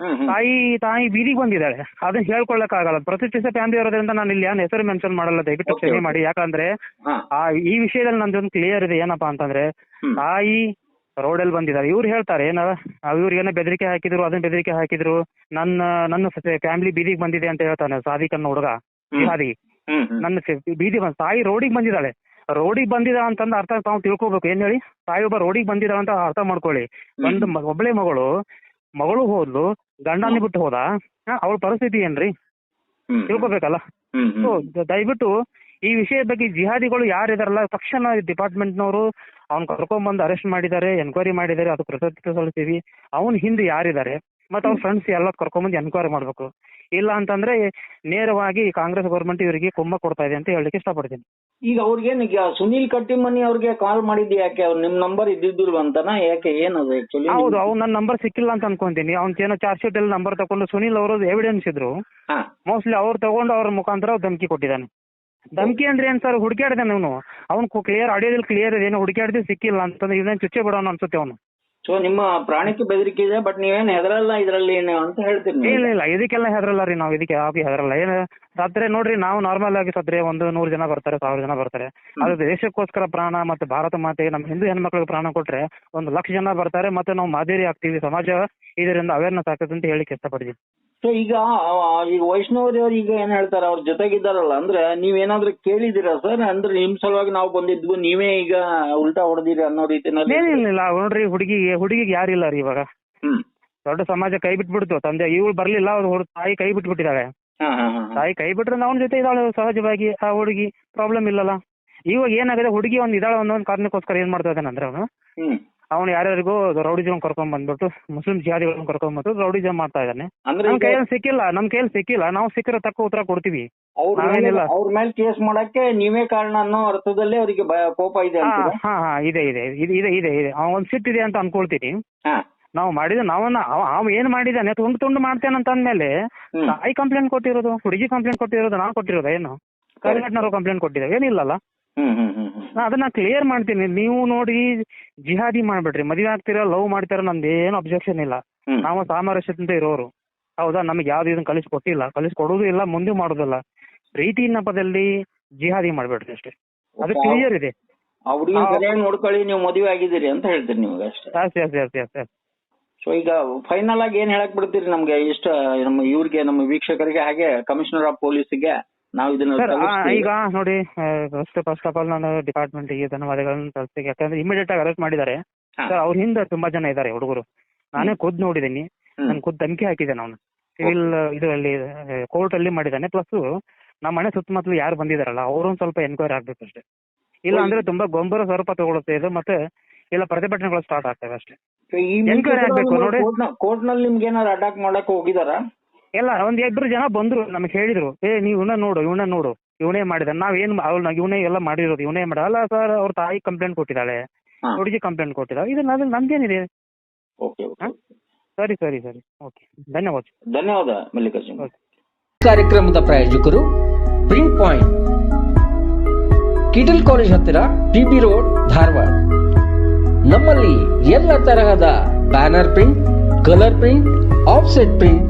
ಹ್ಮ್ ಹ್ಮ್. ತಾಯಿ ತಾಯಿ ಬೀದಿಗೆ ಬಂದಿದ್ದಾಳೆ. ಅದನ್ನ ಹೇಳ್ಕೊಳ್ಳಕ್ ಆಗಲ್ಲ. ಪ್ರತಿಷ್ಠಿತ ಫ್ಯಾಮಿಲಿ ಇರೋದ್ರಿಂದ ನಾನು ಇಲ್ಲಿ ಯಾನ್ ಹೆಸರು ಮೆನ್ಷನ್ ಮಾಡಲ್ಲ ದಯವಿಟ್ಟು Okay, ಕ್ಷಮೆ okay. ಮಾಡಿ. ಯಾಕಂದ್ರೆ ಹಾ. ಆ ಈ ವಿಷಯದಲ್ಲಿ ನಂದೊಂದು ಕ್ಲಿಯರ್ ಇದೆ ಏನಪ್ಪಾ ಅಂತಂದ್ರೆ ಹ್ಮ್. ತಾಯಿ ರೋಡಲ್ಲಿ ಬಂದಿದ್ದಾರೆ. ಇವ್ರು ಹೇಳ್ತಾರೆ ಏನ ಇವ್ರಿಗೇನೋ ಬೆದರಿಕೆ ಹಾಕಿದ್ರು ಅದನ್ನ ಬೆದರಿಕೆ ಹಾಕಿದ್ರು ನನ್ನ ನನ್ನ ಫ್ಯಾಮಿಲಿ ಬೀದಿಗೆ ಬಂದಿದೆ ಅಂತ ಹೇಳ್ತಾನೆ ಸಾದಿಕ್ ಅನ್ನೋ ಹುಡುಗ ಸಾದಿ ನನ್ನ ಬೀದಿ ಬಂದ್ ತಾಯಿ ರೋಡಿಗೆ ಬಂದಿದ್ದಾಳೆ. ರೋಡಿಗೆ ಬಂದಿದ ಅಂತಂದ್ರೆ ಅರ್ಥ ತಾವು ತಿಳ್ಕೊಬೇಕು. ಏನ್ ಹೇಳಿ? ತಾಯಿ ಒಬ್ಬ ರೋಡಿಗೆ ಬಂದಿದ ಅಂತ ಅರ್ಥ ಮಾಡ್ಕೊಳ್ಳಿ. ಒಂದು ಒಬ್ಬಳೆ ಒಬ್ಳೆ ಮಗಳು ಮಗಳು ಹೋದ್ಲು ಗಂಡನೇ ಬಿಟ್ಟು ಹೋದ. ಅವಳ ಪರಿಸ್ಥಿತಿ ಏನ್ರಿ? ತಿಳ್ಕೊಬೇಕಲ್ಲ? ಸೊ ದಯವಿಟ್ಟು ಈ ವಿಷಯದ ಬಗ್ಗೆ ಜಿಹಾದಿಗಳು ಯಾರಿದಾರಲ್ಲ ತಕ್ಷಣ ಡಿಪಾರ್ಟ್ಮೆಂಟ್ನವರು ಅವ್ನ್ ಕರ್ಕೊಂಡ್ ಬಂದು ಅರೆಸ್ಟ್ ಮಾಡಿದ್ದಾರೆ ಎನ್ಕ್ವೈರಿ ಮಾಡಿದ್ದಾರೆ ಅದು ಕೃತಜ್ಞತೆ ಸಲ್ಲಿಸ್ತೀವಿ ಅವನ್ ಹಿಂದೆ ಯಾರಿದ್ದಾರೆ ಮತ್ತೆ ಅವ್ರ ಫ್ರೆಂಡ್ಸ್ ಎಲ್ಲ ಕರ್ಕೊಂಬಂದು ಎನ್ಕ್ವೈರಿ ಮಾಡ್ಬೇಕು. ಇಲ್ಲ ಅಂತಂದ್ರೆ ನೇರವಾಗಿ ಕಾಂಗ್ರೆಸ್ ಗೌರ್ಮೆಂಟ್ ಇವರಿಗೆ ಕುಮ್ಮ ಕೊಡ್ತಾ ಇದೆ ಅಂತ ಹೇಳಲಿಕ್ಕೆ ಇಷ್ಟಪಡ್ತೀನಿ. ಈಗ ಅವ್ರಿಗೇನು ಸುನಿಲ್ ಕಟ್ಟಿಮನಿ ಅವ್ರಿಗೆ ಕಾಲ್ ಮಾಡಿದ್ ಯಾಕೆ? ಅವ್ರು ನಿಮ್ ನಂಬರ್ ಇದ್ದಿದ್ದಿಲ್ವಂತನ ಯಾಕೆ ಏನದು ಆಕ್ಚುಲಿ ಹೌದು ಅವ್ನು ನನ್ನ ನಂಬರ್ ಸಿಕ್ಕಿಲ್ಲ ಅಂತ ಅನ್ಕೊಂತೀನಿ. ಅವ್ನ ಏನೋ ಚಾರ್ಜ್ ಶೀಟ್ ಅಲ್ಲಿ ನಂಬರ್ ತಗೊಂಡು ಸುನಿಲ್ ಅವರು ಎವಿಡೆನ್ಸ್ ಇದ್ರು. ಮೋಸ್ಟ್ಲಿ ಅವ್ರು ತಗೊಂಡು ಅವ್ರ ಮುಖಾಂತರ ಧಮಕಿ ಕೊಟ್ಟಿದ್ದಾನೆ. ಧಮಕಿ ಅಂದ್ರೆ ಏನ್ ಸರ್ ಹುಡುಕ್ಯಾಡ್ದೆ ನೀವು ಅವ್ನು ಕ್ಲಿಯರ್ ಆಡಿಯೋದಲ್ಲಿ ಕ್ಲಿಯರ್ ಇದೆ ಏನು ಹುಡುಕ್ಯಾಡ್ದೆ ಸಿಕ್ಕಿಲ್ಲ ಅಂತಂದ್ರೆ ಇದನ್ನ ಚುಚ್ಚೆ ಬಿಡೋಣ ಅನ್ಸುತ್ತೆ ಅವನು. ಸೊ ನಿಮ್ಮ ಪ್ರಾಣಕ್ಕೆ ಬೆದರಿಕೆ ಇದೆ ಬಟ್ ನೀವೇನ್ ಹೆದರಲ್ಲ ಇದರಲ್ಲಿ ಅಂತ ಹೇಳ್ತೀನಿ ಇಲ್ಲ ಇಲ್ಲ ಇದಕ್ಕೆಲ್ಲ ಹೆದರಲ್ಲ ರೀ ನಾವು ಇದಕ್ಕೆ ಯಾಕೆ ಹೆದರಲ್ಲ? ಏನು ಸತ್ರೆ ನೋಡ್ರಿ ನಾವು ನಾರ್ಮಲ್ ಆಗಿ ಸತ್ರೆ ಒಂದು ನೂರ್ ಜನ ಬರ್ತಾರೆ ಸಾವಿರ ಜನ ಬರ್ತಾರೆ. ಅದು ದೇಶಕ್ಕೋಸ್ಕರ ಪ್ರಾಣ ಮತ್ತೆ ಭಾರತ ಮಾತೆಗೆ ನಮ್ಮ ಹಿಂದೂ ಹೆಣ್ಮಕ್ಳಿಗೆ ಪ್ರಾಣ ಕೊಟ್ರೆ ಒಂದು ಲಕ್ಷ ಜನ ಬರ್ತಾರೆ ಮತ್ತೆ ನಾವು ಮಾದರಿ ಆಗ್ತೀವಿ ಸಮಾಜ ಇದರಿಂದ ಅವೇರ್ನೆಸ್ ಆಗ್ತದೆ ಅಂತ ಹೇಳಿಕ್ಕೆ ಇಷ್ಟಪಡ್ತೀನಿ ಸೊ ಈಗ ಈಗ ವೈಷ್ಣವರವ್ರು ಈಗ ಏನ್ ಹೇಳ್ತಾರೆ ಅವ್ರ ಜೊತೆಗಿದ್ದಾರಲ್ಲ ಅಂದ್ರೆ ನೀವೇನಾದ್ರೂ ಕೇಳಿದಿರಾ ಸರ್? ಅಂದ್ರೆ ನಿಮ್ ಸಲುವಾಗಿ ನಾವು ಬಂದಿದ್ವು ನೀವೇ ಈಗ ಉಲ್ಟಾ ಹೊಡೆದಿರಿ ಅನ್ನೋ ರೀತಿನಲ್ಲಿ ಏನಿಲ್ಲ ನೋಡ್ರಿ ಹುಡುಗಿಗೆ ಹುಡುಗಿಗೆ ಯಾರಿಲ್ಲ ರೀ ಇವಾಗ. ಹ್ಮ್. ದೊಡ್ಡ ಸಮಾಜ ಕೈ ಬಿಟ್ಬಿಡ್ತು. ತಂದೆ ಇವಳು ಬರ್ಲಿಲ್ಲ ಅವ್ರು ತಾಯಿ ಕೈ ಬಿಟ್ಬಿಟ್ಟಿದ್ದಾಳೆ. ತಾಯಿ ಕೈ ಬಿಟ್ರೆ ಅವನ ಜೊತೆ ಇದ್ದಾಳೆ ಸಹಜವಾಗಿ. ಆ ಹುಡುಗಿ ಪ್ರಾಬ್ಲಮ್ ಇಲ್ಲಲ್ಲ. ಇವಾಗ ಏನಾಗಿದೆ ಹುಡುಗಿ ಒಂದ್ ಇದಾಳ ಒಂದೊಂದು ಕಾರಣಕ್ಕೋಸ್ಕರ ಏನ್ ಮಾಡ್ತಾ ಇದ್ದಾನೆ ಅಂದ್ರೆ ಅವನು? ಹ್ಮ್. ಅವನು ಯಾರ್ಯಾರಿಗೂ ರೌಡಿಜಮ್ ಕರ್ಕೊಂಡ್ ಬಂದ್ಬಿಟ್ಟು ಮುಸ್ಲಿಂ ಜಿಹಾದಿಗಳನ್ನ ಕರ್ಕೊಂಡ್ ಬಂದು ರೌಡಿಜಮ್ ಮಾಡ್ತಾ ಇದ್ದಾನೆ. ಅಂದ್ರೆ ನಮ್ ಕೈಯಲ್ಲಿ ಸಿಕ್ಕಿಲ್ಲ ನಮ್ ಕೈಯಲ್ಲಿ ಸಿಕ್ಕಿಲ್ಲ. ನಾವು ಸಿಕ್ಕಿರೋ ತಕ್ಕ ಉತ್ತರ ಕೊಡ್ತೀವಿ. ಅವ್ರ ಮೇಲೆ ನಾವೇನಿಲ್ಲ. ಅವ್ರ ಮೇಲೆ ಕೇಸ್ ಮಾಡಕ್ಕೆ ನೀವೇ ಕಾರಣ ಅನ್ನೋ ಅರ್ಥದಲ್ಲಿ ಅವರಿಗೆ ಕೋಪ ಇದೆ ಹಾ ಹಾ ಹಾ ಇದೆ ಇದೆ ಇದೆ ಇದೆ ಇದೆ ಇದೆ. ಅವ್ನ್ ಒಂದ್ ಸಿಟ್ಟಿದೆ ಅಂತ ಅನ್ಕೊಳ್ತೀನಿ. ನಾವು ಮಾಡಿದ ನಾವನ್ನ ಅವ ಅವ ಏನ್ ಮಾಡಿದಾನೆ? ತುಂಡು ತುಂಡು ಮಾಡ್ತೇನೆ ಅಂತ ಅಂದ್ಮೇಲೆ ತಾಯಿ ಕಂಪ್ಲೇಂಟ್ ಕೊಟ್ಟಿರೋದು ಹುಡುಗಿ ಕಂಪ್ಲೇಂಟ್ ಕೊಟ್ಟಿರೋದು ನಾವು ಕೊಟ್ಟಿರೋದು ಏನು? ಕರಿಘಟ್ನವರು ಕಂಪ್ಲೇಂಟ್ ಕೊಟ್ಟಿದ್ದೇವೆ. ಏನಿಲ್ಲಲ್ಲ? ನಾ ಅದನ್ನ ಕ್ಲಿಯರ್ ಮಾಡ್ತೀನಿ. ನೀವು ನೋಡಿ ಜಿಹಾದಿ ಮಾಡ್ಬಿಡ್ರಿ. ಮದುವೆ ಆಗ್ತೀರಾ ಲವ್ ಮಾಡ್ತೀರಾ ನಮ್ದು ಏನು ಅಬ್ಜೆಕ್ಷನ್ ಇಲ್ಲ. ನಾವು ಸಾಮರಸ್ಯದಿಂದ ಇರೋರು. ಹೌದಾ? ನಮಗೆ ಯಾವ್ದು ಇದನ್ನ ಕಲಿಸ್ಕೊಟ್ಟಿಲ್ಲ. ಕಲಿಸ್ಕೊಡೋದು ಇಲ್ಲ ಮುಂದೆ ಮಾಡೋದಿಲ್ಲ. ಪ್ರೀತಿ ನೆಪದಲ್ಲಿ ಜಿಹಾದಿ ಮಾಡ್ಬೇಡ್ರಿ ಅಷ್ಟೇ. ಅದು. ಕ್ಲಿಯರ್ ಇದೆ. ಆ ಹುಡುಗಿ ಸರಿಯಾಗಿ ನೋಡ್ಕೊಳ್ಳಿ ನೀವು ಮದುವೆ ಆಗಿದ್ದೀರಿ ಅಂತ ಹೇಳ್ತೀರಿ ನಿಮ್ಗೆ ಅಷ್ಟೇ. ಎಸ್ ಸೊ ಈಗ ಫೈನಲ್ ಆಗಿ ಏನ್ ಹೇಳಕ್ ಬಿಡ್ತೀರಿ ನಮ್ಗೆ? ಇಷ್ಟ ನಮ್ಮ ಇವ್ರಿಗೆ ನಮ್ಮ ವೀಕ್ಷಕರಿಗೆ ಹಾಗೆ ಕಮಿಷನರ್ ಆಫ್ ಪೊಲೀಸ್ಗೆ ನಾವು ಇದನ್ನ. ಈಗ ನೋಡಿ ಫಸ್ಟ್ ಫಸ್ಟ್ ಆಫ್ ಆಲ್ ನಾನು ಡಿಪಾರ್ಟ್ಮೆಂಟ್ಗೆ ಧನ್ಯವಾದಗಳನ್ನು ತಲುಪಿಸಿ ಯಾಕಂದ್ರೆ ಇಮಿಡಿಯೇಟ್ ಆಗಿ ಅರೆಸ್ಟ್ ಮಾಡಿದ್ದಾರೆ. ಸರ್ ಅವ್ರ ಹಿಂದೆ ತುಂಬಾ ಜನ ಇದ್ದಾರೆ ಹುಡುಗರು. ನಾನೇ ಖುದ್ ನೋಡಿದ್ದೀನಿ ನಾನು ಖುದ್ ಧಮಕಿ ಹಾಕಿದ್ದೇನೆ ಅವನು. ಸಿವಿಲ್ ಇದರಲ್ಲಿ ಕೋರ್ಟ್ ಅಲ್ಲಿ ಮಾಡಿದ್ದಾನೆ. ಪ್ಲಸ್ ನಮ್ಮ ಮನೆ ಸುತ್ತಮುತ್ತಲು ಯಾರು ಬಂದಿದಾರಲ್ಲ ಅವರು ಸ್ವಲ್ಪ ಎನ್ಕ್ವೈರಿ ಆಗ್ಬೇಕು ಅಷ್ಟೇ. ಇಲ್ಲ ಅಂದ್ರೆ ತುಂಬಾ ಗೊಂಬರ ಸ್ವರೂಪ ತಗೊಳುತ್ತೆ ಇದು ಮತ್ತೆ ಇಲ್ಲ ಪ್ರತಿಭಟನೆಗಳು ಸ್ಟಾರ್ಟ್ ಆಗ್ತವೆ ಅಷ್ಟೇ. Enquiry ಆಗ್ಬೇಕು ನೋಡಿ. ಕೋರ್ಟ್ನಲ್ಲಿ ನಿಮ್ಗೆ ಏನಾದ್ರು ಅಟ್ಯಾಕ್ ಮಾಡಕ್ ಹೋಗಿದಾರಾ ಎಲ್ಲ ಒಂದ್ ಇಬ್ರು ಜನ ಬಂದ್ರು ನಮಗೆ ಹೇಳಿದ್ರು ಏ ನೀವು ಇವನ ನೋಡು ಇವನ ನೋಡು ಇವನೇ ಮಾಡಿದ ನಾವ್ ಏನ್ ಅವ್ನ ಇವನೇ ಎಲ್ಲ ಮಾಡಿರೋದು ಇವನೇ ಮಾಡ ಅಲ್ಲ ಸರ್ ಅವ್ರ ತಾಯಿ ಕಂಪ್ಲೇಂಟ್ ಕೊಟ್ಟಿದ್ದಾಳೆ ಹಾ. ಹುಡುಗಿ ಕಂಪ್ಲೇಂಟ್ ಕೊಟ್ಟಿದ್ದಾಳೆ ಇದು ನಮ್ದು ನಮ್ದೇನಿದೆ ಓಕೆ? ಸರಿ ಸರಿ ಸರಿ. ಓಕೆ. ಧನ್ಯವಾದ. ಧನ್ಯವಾದ ಮಲ್ಲಿಕಾರ್ಜುನ್. ಓಕೆ. ಕಾರ್ಯಕ್ರಮದ ಪ್ರಾಯೋಜಕರು ಪ್ರಿಂಟ್ ಪಾಯಿಂಟ್ ಕಿಟಲ್ ಕಾಲೇಜ್ ಹತ್ತಿರ ಟಿ ಬಿ ರೋಡ್ ಧಾರವಾಡ. ನಮ್ಮಲ್ಲಿ ಎಲ್ಲ ತರಹದ banner print colour print offset print